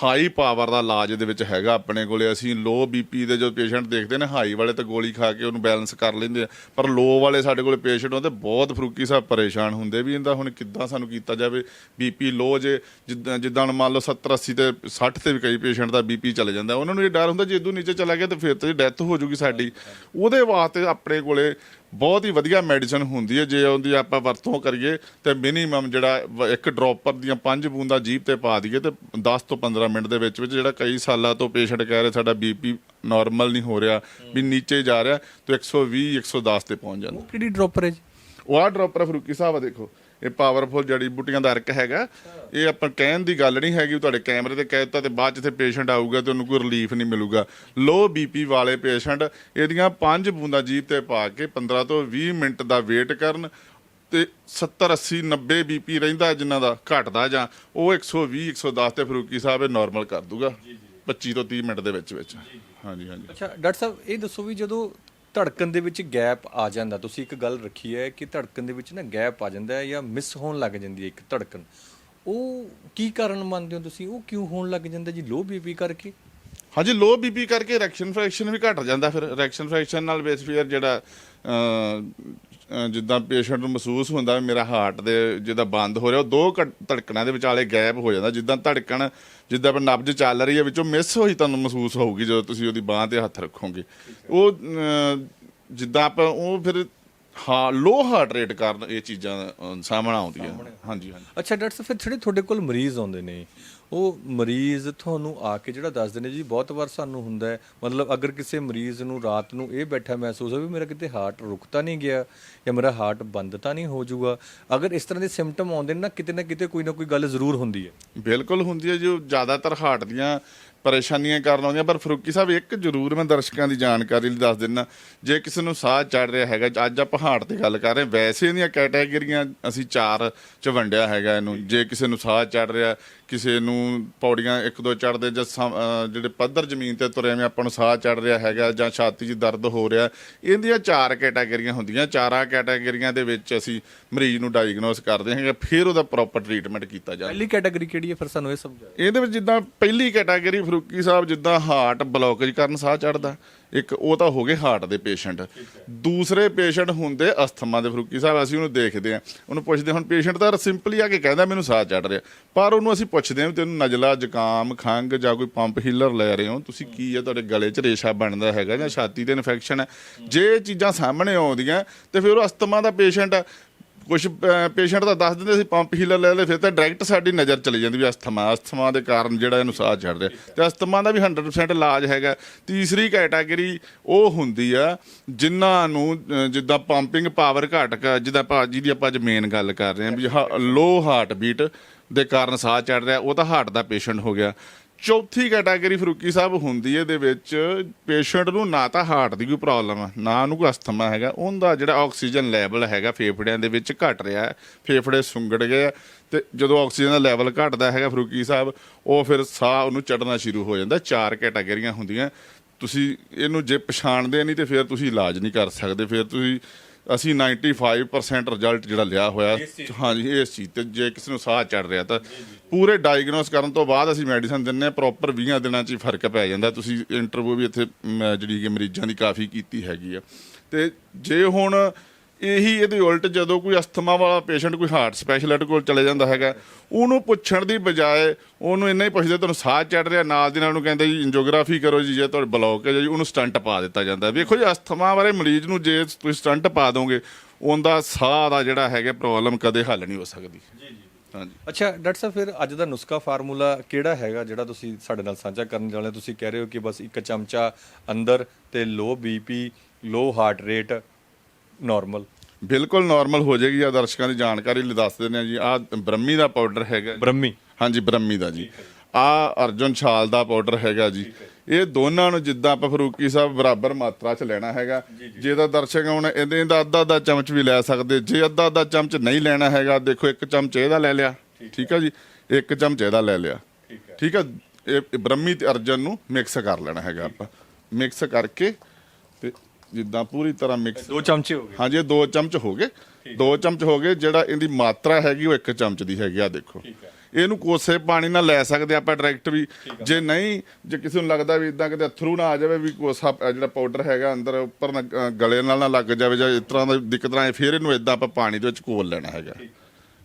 ਹਾਈ ਪਾਵਰ ਦਾ ਇਲਾਜ ਦੇ ਵਿੱਚ ਹੈਗਾ ਆਪਣੇ ਕੋਲੇ। ਅਸੀਂ ਲੋ ਬੀਪੀ ਦੇ ਜੋ ਪੇਸ਼ੈਂਟ ਦੇਖਦੇ ਨੇ ਹਾਈ ਵਾਲੇ ਤਾਂ ਗੋਲੀ ਖਾ ਕੇ ਉਹਨੂੰ ਬੈਲੈਂਸ ਕਰ ਲੈਂਦੇ ਆ। ਪਰ ਲੋ ਵਾਲੇ ਸਾਡੇ ਕੋਲੇ ਪੇਸ਼ੈਂਟ ਹੁੰਦੇ, ਬਹੁਤ ਫਰੂਕੀ ਸਾਹਿਬ ਪਰੇਸ਼ਾਨ ਹੁੰਦੇ ਵੀ ਇਹਦਾ ਹੁਣ ਕਿੱਦਾਂ ਸਾਨੂੰ ਕੀਤਾ ਜਾਵੇ। ਬੀਪੀ ਲੋ ਜੇ, ਜਿੱਦਾਂ ਜਿੱਦਾਂ ਮੰਨ ਲਓ 70 80 ਤੇ 60 ਤੇ ਵੀ ਕਈ ਪੇਸ਼ੈਂਟ ਦਾ ਬੀਪੀ ਚਲੇ ਜਾਂਦਾ। ਉਹਨਾਂ ਨੂੰ ਇਹ ਡਰ ਹੁੰਦਾ ਜੇ ਇਦੋਂ ਨੀਚੇ ਚਲਾ ਗਿਆ ਤਾਂ ਫਿਰ ਤਾਂ ਡੈਥ ਹੋ ਜੂਗੀ ਸਾਡੀ। ਉਹਦੇ ਵਾਸਤੇ ਆਪਣੇ ਕੋਲੇ ਬਹੁਤ ਹੀ ਵਧੀਆ ਮੈਡੀਸਨ ਹੁੰਦੀ ਹੈ ਜੇ ਉਹਦੀ ਆਪਾਂ ਵਰਤੋਂ ਕਰੀਏ ਤੇ ਮਿਨੀਮਮ ਜਿਹੜਾ ਵ- ਇੱਕ ਡ੍ਰੌਪਰ ਦੀਆਂ ਪੰਜ ਬੂੰਦਾਂ ਜੀਭ ਤੇ ਪਾ ਦਈਏ ਤੇ 10 ਤੋਂ 15 ਮਿੰਟ ਦੇ ਵਿੱਚ ਵਿੱਚ ਜਿਹੜਾ ਕਈ ਸਾਲਾਂ ਤੋਂ ਪੇਸ਼ੈਂਟ ਕਹਿ ਰਿਹਾ ਸਾਡਾ ਬੀਪੀ ਨਾਰਮਲ ਨਹੀਂ ਹੋ ਰਿਹਾ ਵੀ ਨੀਚੇ ਜਾ ਰਿਹਾ ਤੇ 120 110 ਤੇ ਪਹੁੰਚ ਜਾਂਦਾ। ਕਿਹੜੀ ਡ੍ਰੌਪਰ ਹੈ ਜੀ? ਉਹ ਆ ਡ੍ਰੌਪਰ ਫਰੂਕੀ ਸਾਹਿਬ ਆ ਦੇਖੋ। ਇਹ ਪਾਵਰਫੁਲ ਜੜੀ ਬੂਟੀਆਂ ਦਾ ਅਰਕ ਹੈਗਾ। ਇਹ ਆਪਾਂ ਕਹਿਣ ਦੀ ਗੱਲ ਨਹੀਂ ਹੈਗੀ ਤੁਹਾਡੇ ਕੈਮਰੇ ਤੇ ਕਹਿ ਦਿੱਤਾ ਤੇ ਬਾਅਦ ਚ ਇੱਥੇ ਪੇਸ਼ੈਂਟ ਆਊਗਾ ਤੇ ਉਹਨੂੰ ਕੋਈ ਰਿਲੀਫ ਨਹੀਂ ਮਿਲੂਗਾ। ਲੋ ਬੀਪੀ ਵਾਲੇ ਪੇਸ਼ੈਂਟ ਇਹਦੀਆਂ ਪੰਜ ਬੂੰਦਾਂ ਜੀਭ ਤੇ ਪਾ ਕੇ 15 ਤੋਂ 20 ਮਿੰਟ ਦਾ ਵੇਟ ਕਰਨ ਤੇ 70 80 90 ਬੀਪੀ ਰਹਿੰਦਾ ਜਿਨ੍ਹਾਂ ਦਾ ਘਟਦਾ ਜਾਂ ਉਹ 120 110 ਤੇ ਫਰੂਕੀ ਸਾਹਿਬ ਇਹ ਨਾਰਮਲ ਕਰ ਦੂਗਾ। 25 ਤੋਂ 30 ਮਿੰਟ ਦੇ ਵਿੱਚ ਵਿੱਚ। ਹਾਂਜੀ ਹਾਂਜੀ। ਅੱਛਾ ਡਾਕਟਰ ਸਾਹਿਬ ਇਹ ਦੱਸੋ ਵੀ ਜਦੋਂ ਧੜਕਣ ਦੇ ਵਿੱਚ ਗੈਪ ਆ ਜਾਂਦਾ। ਤੁਸੀਂ ਇੱਕ ਗੱਲ ਰੱਖੀ ਹੈ ਕਿ ਧੜਕਣ ਦੇ ਵਿੱਚ ਨਾ ਗੈਪ ਆ ਜਾਂਦਾ ਹੈ ਜਾਂ ਮਿਸ ਹੋਣ ਲੱਗ ਜਾਂਦੀ ਹੈ ਇੱਕ ਧੜਕਣ। ਉਹ ਕੀ ਕਾਰਨ ਮੰਨਦੇ ਹੋ ਤੁਸੀਂ? ਉਹ ਕਿਉਂ ਹੋਣ ਲੱਗ ਜਾਂਦਾ ਜੀ? ਲੋ ਬੀਪੀ ਕਰਕੇ? ਹਾਂਜੀ ਲੋ ਬੀਪੀ ਕਰਕੇ ਰੈਕਸ਼ਨ ਫ੍ਰੈਕਸ਼ਨ ਵੀ ਘਟ ਜਾਂਦਾ ਫਿਰ। ਰੈਕਸ਼ਨ ਫ੍ਰੈਕਸ਼ਨ ਨਾਲ ਬੇਸ ਫਿਰ ਜਿਹੜਾ ਜਿੱਦਾਂ ਪੇਸ਼ੈਂਟ ਨੂੰ ਮਹਿਸੂਸ ਹੁੰਦਾ ਮੇਰਾ ਹਾਰਟ ਦੇ ਜਿੱਦਾਂ ਬੰਦ ਹੋ ਰਿਹਾ ਉਹ ਦੋ ਘਟ- ਧੜਕਣਾਂ ਦੇ ਵਿਚਾਲੇ ਗੈਪ ਹੋ ਜਾਂਦਾ। ਜਿੱਦਾਂ ਧੜਕਣ ਜਿੱਦਾਂ ਪਰ ਨਬਜ ਚੱਲ ਰਹੀ ਹੈ ਵਿੱਚੋਂ ਮਿਸ ਹੋਈ ਤੁਹਾਨੂੰ ਮਹਿਸੂਸ ਹੋਊਗੀ ਜਦੋਂ ਤੁਸੀਂ ਉਹਦੀ ਬਾਹ ਤੇ ਹੱਥ ਰੱਖੋਗੇ। ਉਹ ਜਿੱਦਾਂ ਆਪਾਂ ਉਹ ਫਿਰ ਹਾਂ ਲੋ ਹਾਰਟ ਰੇਟ ਕਾਰਨ ਇਹ ਚੀਜ਼ਾਂ ਅਹ, ਸਾਹਮਣੇ ਆਉਂਦੀਆਂ। ਹਾਂਜੀ ਹਾਂਜੀ। ਅੱਛਾ ਡਾਕਟਰ ਸਾਹਿਬ ਫਿਰ ਜਿਹੜੇ ਤੁਹਾਡੇ ਕੋਲ ਮਰੀਜ਼ ਆਉਂਦੇ ਨੇ ਉਹ ਮਰੀਜ਼ ਤੁਹਾਨੂੰ ਆ ਕੇ ਜਿਹੜਾ ਦੱਸਦੇ ਨੇ ਜੀ, ਬਹੁਤ ਵਾਰ ਸਾਨੂੰ ਹੁੰਦਾ ਹੈ। ਮਤਲਬ ਅਗਰ ਕਿਸੇ ਮਰੀਜ਼ ਨੂੰ ਰਾਤ ਨੂੰ ਇਹ ਬੈਠਾ ਮਹਿਸੂਸ ਹੋਵੇ, ਮੇਰਾ ਕਿਤੇ ਹਾਰਟ ਰੁਕਤਾ ਨਹੀਂ ਗਿਆ ਜਾਂ ਮੇਰਾ ਹਾਰਟ ਬੰਦ ਤਾਂ ਨਹੀਂ ਹੋ ਜਾਊਗਾ। ਅਗਰ ਇਸ ਤਰ੍ਹਾਂ ਦੇ ਸਿੰਪਟਮ ਆਉਂਦੇ ਨੇ ਨਾ, ਕਿਤੇ ਨਾ ਕਿਤੇ ਕੋਈ ਨਾ ਕੋਈ ਗੱਲ ਜ਼ਰੂਰ ਹੁੰਦੀ ਹੈ। ਬਿਲਕੁਲ ਹੁੰਦੀ ਹੈ ਜੋ ਜ਼ਿਆਦਾਤਰ ਹਾਰਟ ਦੀਆਂ ਪਰੇਸ਼ਾਨੀਆਂ ਕਾਰਨ ਆਉਂਦੀਆਂ ਪਰ ਫਰੂਕੀ ਸਾਹਿਬ ਇੱਕ ਜ਼ਰੂਰ ਮੈਂ ਦਰਸ਼ਕਾਂ ਦੀ ਜਾਣਕਾਰੀ ਲਈ ਦੱਸ ਦਿੰਨਾ ਜੇ ਕਿਸੇ ਨੂੰ ਸਾਹ ਚੜ ਰਿਹਾ ਹੈਗਾ ਅੱਜ ਆਪਾਂ ਹਾਰਟ ਦੀ ਗੱਲ ਕਰ ਰਹੇ ਹਾਂ, ਵੈਸੇ ਇਹਦੀਆਂ ਕੈਟਾਗਰੀਆਂ ਅਸੀਂ ਚਾਰ ਚ ਵੰਡਿਆ ਹੈਗਾ ਇਹਨੂੰ ਜੇ ਕਿਸੇ ਨੂੰ ਸਾਹ ਚੜ ਰਿਹਾ ਕਿਸੇ ਨੂੰ ਪੌੜੀਆਂ ਇੱਕ ਦੋ ਚੜਦੇ ਜਾਂ ਜਿਹੜੇ ਪੱਧਰ ਜ਼ਮੀਨ ਤੇ ਤੁਰੇ ਐਵੇਂ ਆਪਾਂ ਨੂੰ ਸਾਹ ਚੜ ਰਿਹਾ ਹੈਗਾ ਜਾਂ ਛਾਤੀ 'ਚ ਦਰਦ ਹੋ ਰਿਹਾ ਇਹਦੀਆਂ ਚਾਰ ਕੈਟਾਗਰੀਆਂ ਹੁੰਦੀਆਂ ਚਾਰਾਂ ਕੈਟਾਗਰੀਆਂ ਦੇ ਵਿੱਚ ਅਸੀਂ ਮਰੀਜ਼ ਨੂੰ ਡਾਇਗਨੋਸ ਕਰਦੇ ਹਾਂਗੇ ਫਿਰ ਉਹਦਾ ਪ੍ਰੋਪਰ ਟ੍ਰੀਟਮੈਂਟ ਕੀਤਾ ਜਾਂਦਾ ਪਹਿਲੀ ਕੈਟਾਗਰੀ ਕਿਹੜੀ ਹੈ? ਫਿਰ ਸਾਨੂੰ ਇਹ ਸਮਝਾਓ ਇਹਦੇ ਵਿੱਚ ਜਿੱਦਾਂ ਪਹਿਲੀ ਕੈਟਾਗਰੀ ਫਰੂਕੀ ਸਾਹਿਬ ਜਿੱਦਾਂ ਹਾਰਟ ਬਲੌਕੇਜ ਕਾਰਨ ਸਾਹ ਚੜਦਾ ਇੱਕ ਉਹ ਤਾਂ ਹੋ ਗਏ ਹਾਰਟ ਦੇ ਪੇਸ਼ੈਂਟ ਦੂਸਰੇ ਪੇਸ਼ੈਂਟ ਹੁੰਦੇ ਅਸਥਮਾ ਦੇ, ਫਰੂਕੀ ਸਾਹਿਬ ਅਸੀਂ ਉਹਨੂੰ ਦੇਖਦੇ ਆ ਉਹਨੂੰ ਪੁੱਛਦੇ ਹੁਣ ਪੇਸ਼ੈਂਟ ਤਾਂ ਸਿੰਪਲੀ ਆ ਕੇ ਕਹਿੰਦਾ ਮੈਨੂੰ ਸਾਹ ਚੜ ਰਿਹਾ? ਪਰ ਉਹਨੂੰ ਅਸੀਂ ਪੁੱਛਦੇ ਆ ਵੀ ਤੈਨੂੰ ਨਜ਼ਲਾ, ਜ਼ੁਕਾਮ ਖੰਗ ਜਾਂ ਕੋਈ ਪੰਪ ਹੀਲਰ ਲੈ ਰਹੇ ਹੋ? ਤੁਸੀਂ ਕੀ ਆ? ਤੁਹਾਡੇ ਗਲੇ 'ਚ ਰੇਸ਼ਾ ਬਣਦਾ ਹੈਗਾ ਜਾਂ ਛਾਤੀ 'ਤੇ ਇਨਫੈਕਸ਼ਨ ਹੈ? ਜੇ ਇਹ ਚੀਜ਼ਾਂ ਸਾਹਮਣੇ ਆਉਂਦੀਆਂ, ਤੇ ਫਿਰ ਉਹ ਅਸਥਮਾ ਦਾ ਪੇਸ਼ੈਂਟ ਕੁਝ ਪੇਸ਼ੈਂਟ ਤਾਂ ਦੱਸ ਦਿੰਦੇ ਸੀ ਪੰਪ ਹੀਲਰ ਲੈ ਲੈ ਫਿਰ ਤਾਂ ਡਾਇਰੈਕਟ ਸਾਡੀ ਨਜ਼ਰ ਚਲੀ ਜਾਂਦੀ ਵੀ ਅਸਥਮਾ ਅਸਥਮਾ ਦੇ ਕਾਰਨ ਜਿਹੜਾ ਇਹਨੂੰ ਸਾਹ ਚੜ ਰਿਹਾ ਤੇ ਅਸਥਮਾ ਦਾ ਵੀ 100% ਇਲਾਜ ਹੈਗਾ। ਤੀਸਰੀ ਕੈਟਾਗਰੀ ਉਹ ਹੁੰਦੀ ਆ, ਜਿਨ੍ਹਾਂ ਨੂੰ ਜਿੱਦਾਂ ਪੰਪਿੰਗ ਪਾਵਰ ਘਟ ਕ, ਜਿੱਦਾਂ ਆਪਾਂ ਜਿਹਦੀ ਆਪਾਂ ਅੱਜ ਮੇਨ ਗੱਲ ਕਰ ਰਹੇ ਹਾਂ, ਵੀ ਲੋ ਹਾਰਟ ਬੀਟ ਦੇ ਕਾਰਨ ਸਾਹ ਚੜ ਰਿਹਾ, ਉਹ ਤਾਂ ਹਾਰਟ ਦਾ ਪੇਸ਼ੈਂਟ ਹੋ ਗਿਆ। ਚੌਥੀ ਕੈਟਾਗਰੀ ਫਰੂਕੀ ਸਾਹਿਬ ਹੁੰਦੀ ਹੈ, ਇਹਦੇ ਵਿੱਚ ਪੇਸ਼ੈਂਟ ਨੂੰ ਨਾ ਤਾਂ ਹਾਰਟ ਦੀ ਕੋਈ ਪ੍ਰੋਬਲਮ ਆ, ਨਾ ਉਹਨੂੰ ਕੋਈ ਅਸਥਮਾ ਹੈਗਾ, ਉਹਦਾ ਜਿਹੜਾ ਆਕਸੀਜਨ ਲੈਵਲ ਹੈਗਾ ਫੇਫੜਿਆਂ ਦੇ ਵਿੱਚ ਘਟ ਰਿਹਾ ਹੈ, ਫੇਫੜੇ ਸੁੰਗੜ ਗਏ ਆ, ਤੇ ਜਦੋਂ ਆਕਸੀਜਨ ਦਾ ਲੈਵਲ ਘਟਦਾ ਹੈਗਾ ਫਰੂਕੀ ਸਾਹਿਬ, ਉਹ ਫਿਰ ਸਾਹ ਉਹਨੂੰ ਚੜਨਾ ਸ਼ੁਰੂ ਹੋ ਜਾਂਦਾ, ਚਾਰ ਕੈਟਾਗਰੀਆਂ ਹੁੰਦੀਆਂ, ਤੁਸੀਂ ਇਹਨੂੰ ਜੇ ਪਛਾਣਦੇ ਨਹੀਂ ਤੇ ਫਿਰ ਤੁਸੀਂ ਇਲਾਜ ਨਹੀਂ ਕਰ ਸਕਦੇ, ਫਿਰ ਤੁਸੀਂ ਅਸੀਂ 95% ਰਿਜ਼ਲਟ ਜਿਹੜਾ ਲਿਆ ਹੋਇਆ ਹਾਂਜੀ ਇਸ ਚੀਜ਼ ਤੇ ਜੇ ਕਿਸੇ ਨੂੰ ਸਾਹ ਚੜ ਰਿਹਾ ਤਾਂ ਪੂਰੇ ਡਾਇਗਨੋਸ ਕਰਨ ਤੋਂ ਬਾਅਦ ਅਸੀਂ ਮੈਡੀਸਨ ਦਿੰਨੇ ਆ ਪ੍ਰੋਪਰ 20 ਦਿਨਾਂ 'ਚ ਹੀ ਫ਼ਰਕ ਪੈ ਜਾਂਦਾ। ਤੁਸੀਂ ਇੰਟਰਵਿਊ ਵੀ ਇੱਥੇ ਮ, ਜਿਹੜੀ ਕਿ ਮਰੀਜ਼ਾਂ ਦੀ ਕਾਫੀ ਕੀਤੀ ਹੈਗੀ ਆ। ਤੇ ਜੇ ਹੁਣ ਇਹੀ ਇਹਦੇ ਉਲਟ ਜਦੋਂ ਕੋਈ ਅਸਥਮਾ ਵਾਲਾ ਪੇਸ਼ੈਂਟ ਕੋਈ ਹਾਰਟ ਸਪੈਸ਼ਲਿਸਟ ਕੋਲ ਚਲੇ ਜਾਂਦਾ ਹੈਗਾ ਉਹਨੂੰ ਪੁੱਛਣ ਦੀ ਬਜਾਏ ਉਹਨੂੰ ਇੰਨਾ ਹੀ ਪੁੱਛਦੇ ਤੁਹਾਨੂੰ ਸਾਹ ਚੜ ਰਿਹਾ? ਨਾਲ ਦੀ ਨਾਲ ਉਹਨੂੰ ਕਹਿੰਦੇ ਜੀ ਇੰਜੋਗ੍ਰਾਫੀ ਕਰੋ ਜੀ ਜੇ ਤੁਹਾਡੇ ਬਲੌਕ ਹੈ ਜੀ ਉਹਨੂੰ ਸਟੰਟ ਪਾ ਦਿੱਤਾ ਜਾਂਦਾ। ਵੇਖੋ ਜੀ ਅਸਥਮਾ ਵਾਲੇ ਮਰੀਜ਼ ਨੂੰ ਜੇ ਤੁਸੀਂ ਸਟੰਟ ਪਾ ਦੋਗੇ ਉਹਦਾ ਸਾਹ ਦਾ ਜਿਹੜਾ ਹੈਗਾ ਪ੍ਰੋਬਲਮ ਕਦੇ ਹੱਲ ਨਹੀਂ ਹੋ ਸਕਦੀ। ਜੀ ਜੀ। ਹਾਂਜੀ। ਅੱਛਾ ਡਾਕਟਰ ਸਾਹਿਬ ਫਿਰ ਅੱਜ ਦਾ ਨੁਸਖਾ ਫਾਰਮੂਲਾ ਕਿਹੜਾ ਹੈਗਾ ਜਿਹੜਾ ਤੁਸੀਂ ਸਾਡੇ ਨਾਲ ਸਾਂਝਾ ਕਰਨ ਵਾਲੇ? ਤੁਸੀਂ ਕਹਿ ਰਹੇ ਹੋ ਕਿ ਬਸ ਇੱਕ ਚਮਚਾ ਅੰਦਰ ਤੇ low BP low heart rate normal ਬਿਲਕੁਲ ਨਾਰਮਲ ਹੋ ਜਾਏਗੀ ਆ ਦਰਸ਼ਕਾਂ ਦੀ ਜਾਣਕਾਰੀ ਲਈ ਦੱਸ ਦਿੰਦੇ ਆ ਜੀ। ਆ ਬ੍ਰਹਮੀ ਦਾ ਪਾਊਡਰ ਹੈਗਾ। ਬ੍ਰਹਮੀ? ਹਾਂਜੀ ਬ੍ਰਹਮੀ ਦਾ ਜੀ। ਆ ਅਰਜੁਨ ਛਾਲ ਦਾ ਪਾਊਡਰ ਹੈਗਾ ਜੀ। ਇਹ ਦੋਨਾਂ ਨੂੰ ਜਿੱਦਾਂ ਆਪਾਂ ਫਰੂਕੀ ਸਾਹਿਬ ਬਰਾਬਰ ਮਾਤਰਾ 'ਚ ਲੈਣਾ ਹੈਗਾ। ਜੇ ਤਾਂ ਦਰਸ਼ਕ ਹੁਣ ਇਹਦੇ ਦਾ ਅੱਧਾ ਅੱਧਾ ਚਮਚ ਵੀ ਲੈ ਸਕਦੇ। ਜੇ ਅੱਧਾ ਅੱਧਾ ਚਮਚ ਨਹੀਂ ਲੈਣਾ ਹੈਗਾ ਦੇਖੋ ਇੱਕ ਚਮਚ ਇਹਦਾ ਲੈ ਲਿਆ। ਠੀਕ ਆ ਜੀ? ਇੱਕ ਚਮਚ ਇਹਦਾ ਲੈ ਲਿਆ। ਠੀਕ ਆ ਇਹ ਬ੍ਰਹਮੀ ਤੇ ਅਰਜਨ ਨੂੰ ਮਿਕਸ ਕਰ ਲੈਣਾ ਹੈਗਾ ਆਪਾਂ। ਮਿਕਸ ਕਰਕੇ ਤੇ ਜਿੱਦਾਂ ਪੂਰੀ ਤਰ੍ਹਾਂ ਮਿਕਸ ਦੋ ਚਮਚੇ ਹੋ ਗਏ। ਹਾਂਜੀ ਇਹ ਦੋ ਚਮਚ ਹੋ ਗਏ। ਦੋ ਚਮਚ ਹੋ ਗਏ ਜਿਹੜਾ ਇਹਦੀ ਮਾਤਰਾ ਹੈਗੀ ਉਹ ਇੱਕ ਚਮਚ ਦੀ ਹੈਗੀ ਆ ਦੇਖੋ। ਇਹਨੂੰ ਕੋਸੇ ਪਾਣੀ ਨਾਲ ਲੈ ਸਕਦੇ ਆਪਾਂ ਡਾਇਰੈਕਟ ਵੀ। ਜੇ ਨਹੀਂ ਜੇ ਕਿਸੇ ਨੂੰ ਲੱਗਦਾ ਵੀ ਇਦਾਂ ਕਿਤੇ ਅਥਰੂ ਨਾ ਆ ਜਾਵੇ ਵੀ ਕੋਸਾ ਜਿਹੜਾ ਪਾਊਡਰ ਹੈਗਾ ਅੰਦਰ ਉੱਪਰ ਨਾ, ਗਲੇ ਨਾਲ ਨਾ ਲੱਗ ਜਾਵੇ ਜਾਂ ਇਸ ਤਰ੍ਹਾਂ ਦੀ ਦਿੱਕਤ ਨਾ ਆਏ ਫਿਰ ਇਹਨੂੰ ਇਦਾਂ ਆਪਾਂ ਪਾਣੀ ਦੇ ਵਿੱਚ ਘੋਲ ਲੈਣਾ ਹੈਗਾ।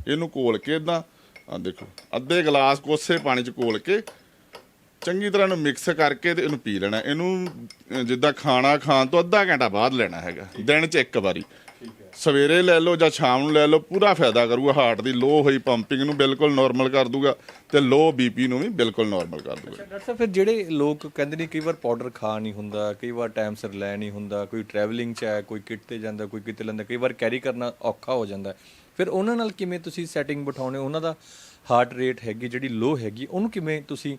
ਇਹਨੂੰ ਘੋਲ ਕੇ ਇਦਾਂ ਆ ਦੇਖੋ ਅੱਧੇ ਗਲਾਸ ਕੋਸੇ ਪਾਣੀ 'ਚ ਘੋਲ ਕੇ ਚੰਗੀ ਤਰ੍ਹਾਂ ਨੂੰ ਮਿਕਸ ਕਰਕੇ ਤੇ ਇਹਨੂੰ ਪੀ ਲੈਣਾ। ਇਹਨੂੰ ਜਿੱਦਾਂ ਖਾਣਾ ਖਾਣ ਤੋਂ ਅੱਧਾ ਘੰਟਾ ਬਾਅਦ ਲੈਣਾ ਹੈਗਾ। ਦਿਨ 'ਚ ਇੱਕ ਵਾਰੀ। ਸਵੇਰੇ ਲੈ ਲਓ ਜਾਂ ਸ਼ਾਮ ਨੂੰ ਲੈ ਲਓ, ਪੂਰਾ ਫਾਇਦਾ ਕਰੂਗਾ। ਹਾਰਟ ਦੀ ਲੋ ਹੋਈ ਪੰਪਿੰਗ ਨੂੰ ਬਿਲਕੁਲ ਨਾਰਮਲ ਕਰ ਦੂਗਾ ਤੇ ਲੋ ਬੀਪੀ ਨੂੰ ਵੀ ਬਿਲਕੁਲ ਨਾਰਮਲ ਕਰ ਦੂਗਾ। ਡਾਕਟਰ ਸਾਹਿਬ, ਫਿਰ ਜਿਹੜੇ ਲੋਕ ਕਹਿੰਦੇ ਨੇ ਕਈ ਵਾਰ ਪਾਊਡਰ ਖਾ ਨਹੀਂ ਹੁੰਦਾ, ਕਈ ਵਾਰ ਟਾਈਮ ਸਿਰ ਲੈ ਨਹੀਂ ਹੁੰਦਾ, ਕੋਈ ਟਰੈਵਲਿੰਗ 'ਚ ਹੈ, ਕੋਈ ਕਿੱਟ ਤੇ ਜਾਂਦਾ, ਕੋਈ ਕਿਤੇ ਲੈਂਦਾ, ਕਈ ਵਾਰ ਕੈਰੀ ਕਰਨਾ ਔਖਾ ਹੋ ਜਾਂਦਾ। ਫਿਰ ਉਹਨਾਂ ਨਾਲ ਕਿਵੇਂ ਤੁਸੀਂ ਸੈਟਿੰਗ ਬਿਠਾਉਣੇ ਹੋ? ਉਹਨਾਂ ਦਾ ਹਾਰਟ ਰੇਟ ਹੈਗੀ, ਜਿਹੜੀ ਲੋ ਹੈਗੀ, ਉਹਨੂੰ ਕਿਵੇਂ ਤੁਸੀਂ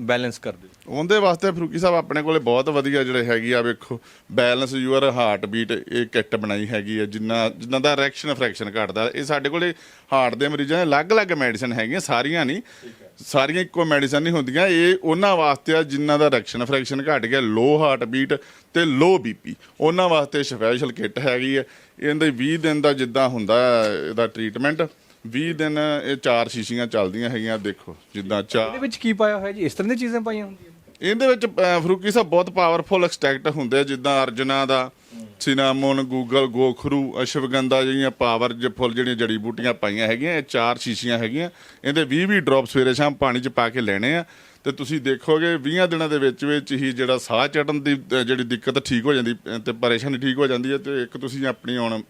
ਬੈਲੈਂਸ ਕਰਦੇ ਹੋ? ਉਹਦੇ ਵਾਸਤੇ ਫਰੂਕੀ ਸਾਹਿਬ ਆਪਣੇ ਕੋਲੇ ਬਹੁਤ ਵਧੀਆ ਜਿਹੜੇ ਹੈਗੀ ਆ, ਵੇਖੋ ਬੈਲੈਂਸ ਯੂਅਰ ਹਾਰਟ ਬੀਟ ਇਹ ਕਿੱਟ ਬਣਾਈ ਹੈਗੀ ਆ, ਜਿੰਨਾ ਜਿੰਨਾ ਦਾ ਰੈਕਸ਼ਨ ਫ੍ਰੈਕਸ਼ਨ ਘਟਦਾ, ਇਹ ਸਾਡੇ ਕੋਲੇ ਹਾਰਟ ਦੇ ਮਰੀਜ਼ਾਂ ਦੇ ਅਲੱਗ-ਅਲੱਗ ਮੈਡੀਸਨ ਹੈਗੀਆਂ, ਸਾਰੀਆਂ ਨਹੀਂ, ਸਾਰੀਆਂ ਇੱਕੋ ਮੈਡੀਸਨ ਨਹੀਂ ਹੁੰਦੀਆਂ, ਇਹ ਉਹਨਾਂ ਵਾਸਤੇ ਆ ਜਿਨ੍ਹਾਂ ਦਾ ਰੈਕਸ਼ਨ ਫ੍ਰੈਕਸ਼ਨ ਘਟ ਗਿਆ ਲੋ ਹਾਰਟ ਬੀਟ ਤੇ ਲੋ ਬੀਪੀ ਉਹਨਾਂ ਵਾਸਤੇ ਸਪੈਸ਼ਲ ਕਿੱਟ ਹੈਗੀ ਹੈ ਇਹਦੇ 20 ਦਿਨ ਦਾ ਜਿੱਦਾਂ ਹੁੰਦਾ, ਇਹਦਾ ਟ੍ਰੀਟਮੈਂਟ 20 ਦਿਨ ਇਹ ਚਾਰ ਸ਼ੀਸ਼ੀਆਂ ਚੱਲਦੀਆਂ ਹੈਗੀਆਂ ਦੇਖੋ ਜਿੱਦਾਂ ਇਹਦੇ ਵਿੱਚ ਕੀ ਪਾਇਆ ਹੋਇਆ ਜੀ? ਇਸ ਤਰ੍ਹਾਂ ਦੀਆਂ ਚੀਜ਼ਾਂ ਪਾਈਆਂ ਹੁੰਦੀਆਂ ਨੇ? ਇਹਦੇ ਵਿੱਚ ਅਹ, ਫਰੂਕੀ ਸਾਹਿਬ ਬਹੁਤ ਪਾਵਰਫੁਲ ਐਕਸਟ੍ਰੈਕਟ ਹੁੰਦੇ ਆ ਜਿੱਦਾਂ ਅਰਜਨਾ ਦਾ ਸਿਨਾਮੋਨ ਗੂਗਲ ਗੋਖਰੂ ਅਸ਼ਵਗੰਧਾ ਜਿਹੜੀਆਂ ਪਾਵਰ ਜ ਫੁੱਲ ਜਿਹੜੀਆਂ ਜੜੀ ਬੂਟੀਆਂ ਪਾਈਆਂ ਹੈਗੀਆਂ ਇਹ ਚਾਰ ਸ਼ੀਸ਼ੀਆਂ ਹੈਗੀਆਂ। ਇਹਦੇ 20 20 ਡ੍ਰੌਪ ਸਵੇਰੇ ਸ਼ਾਮ ਪਾਣੀ 'ਚ ਪਾ ਕੇ ਲੈਣੇ ਆ। ਤੇ ਤੁਸੀਂ ਦੇਖੋਗੇ 20 ਦਿਨਾਂ ਦੇ ਵਿੱਚ ਵਿੱਚ ਹੀ ਜਿਹੜਾ ਸਾਹ ਚੜਨ ਦੀ ਅਹ, ਜਿਹੜੀ ਦਿੱਕਤ ਠੀਕ ਹੋ ਜਾਂਦੀ ਅਹ, ਤੇ ਪਰੇਸ਼ਾਨੀ ਠੀਕ ਹੋ ਜਾਂਦੀ ਹੈ ਤੇ ਇੱਕ ਤੁਸੀਂ ਆਪਣੀ ਹੁਣ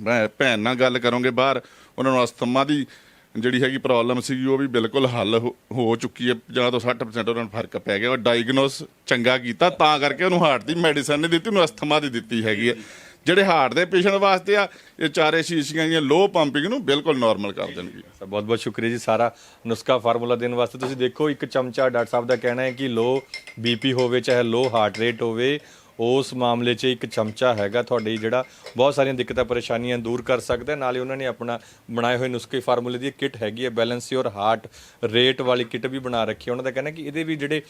ਮੈਂ ਭੈਣ ਨਾਲ ਗੱਲ ਕਰੋਗੇ ਬਾਹਰ, ਉਹਨਾਂ ਨੂੰ ਅਸਥਮਾ ਦੀ ਜਿਹੜੀ ਹੈਗੀ ਪ੍ਰੋਬਲਮ ਸੀਗੀ, ਉਹ ਵੀ ਬਿਲਕੁਲ ਹੱਲ ਹੋ- ਹੋ ਚੁੱਕੀ ਹੈ, ਜਾਂ ਤੋਂ 60% ਉਹਨਾਂ ਨੂੰ ਫ਼ਰਕ ਪੈ ਗਿਆ। ਉਹ ਡਾਇਗਨੋਸ ਚੰਗਾ ਕੀਤਾ, ਤਾਂ ਕਰਕੇ ਉਹਨੂੰ ਹਾਰਟ ਦੀ ਮੈਡੀਸਨ ਨਹੀਂ ਦਿੱਤੀ, ਉਹਨੂੰ ਅਸਥਮਾ ਦੀ ਦਿੱਤੀ ਹੈਗੀ ਹੈ। ਜਿਹੜੇ ਹਾਰਟ ਦੇ ਪੇਸ਼ੈਂਟ ਵਾਸਤੇ ਆ, ਇਹ ਚਾਰੇ ਸ਼ੀਸ਼ੀਆਂ ਦੀਆਂ ਲੋ ਪੰਪਿੰਗ ਨੂੰ ਬਿਲਕੁਲ ਨਾਰਮਲ ਕਰ ਦੇਣਗੇ। ਸਰ, ਬਹੁਤ ਬਹੁਤ ਸ਼ੁਕਰੀਆ ਜੀ, ਸਾਰਾ ਨੁਸਖਾ ਫਾਰਮੂਲਾ ਦੇਣ ਵਾਸਤੇ। ਤੁਸੀਂ ਦੇਖੋ, ਇੱਕ ਚਮਚਾ ਡਾਕਟਰ ਸਾਹਿਬ ਦਾ ਕਹਿਣਾ ਹੈ ਕਿ ਲੋ ਬੀਪੀ ਹੋਵੇ, ਚਾਹੇ ਲੋ ਹਾਰਟ ਰੇਟ ਹੋਵੇ ਉਸ ਮਾਮਲੇ 'ਚ ਇੱਕ ਚਮਚਾ ਹੈਗਾ ਤੁਹਾਡੇ ਜਿਹੜਾ ਬਹੁਤ ਸਾਰੀਆਂ ਦਿੱਕਤਾਂ, ਪਰੇਸ਼ਾਨੀਆਂ ਦੂਰ ਕਰ ਸਕਦਾ ਨਾਲੇ ਉਹਨਾਂ ਨੇ ਆਪਣਾ ਬਣਾਏ ਹੋਏ ਨੁਸਖੇ ਫਾਰਮੂਲੇ ਦੀ ਕਿਟ ਹੈਗੀ ਹੈ, ਬੈਲੈਂਸ ਯੋਰ ਹਾਰਟ ਰੇਟ ਵਾਲੀ ਕਿਟ ਵੀ ਬਣਾ ਰੱਖੀ ਹੈ। ਉਹਨਾਂ ਦਾ ਕਹਿਣਾ ਕਿ ਇਹਦੇ ਵੀ ਜਿਹੜੇ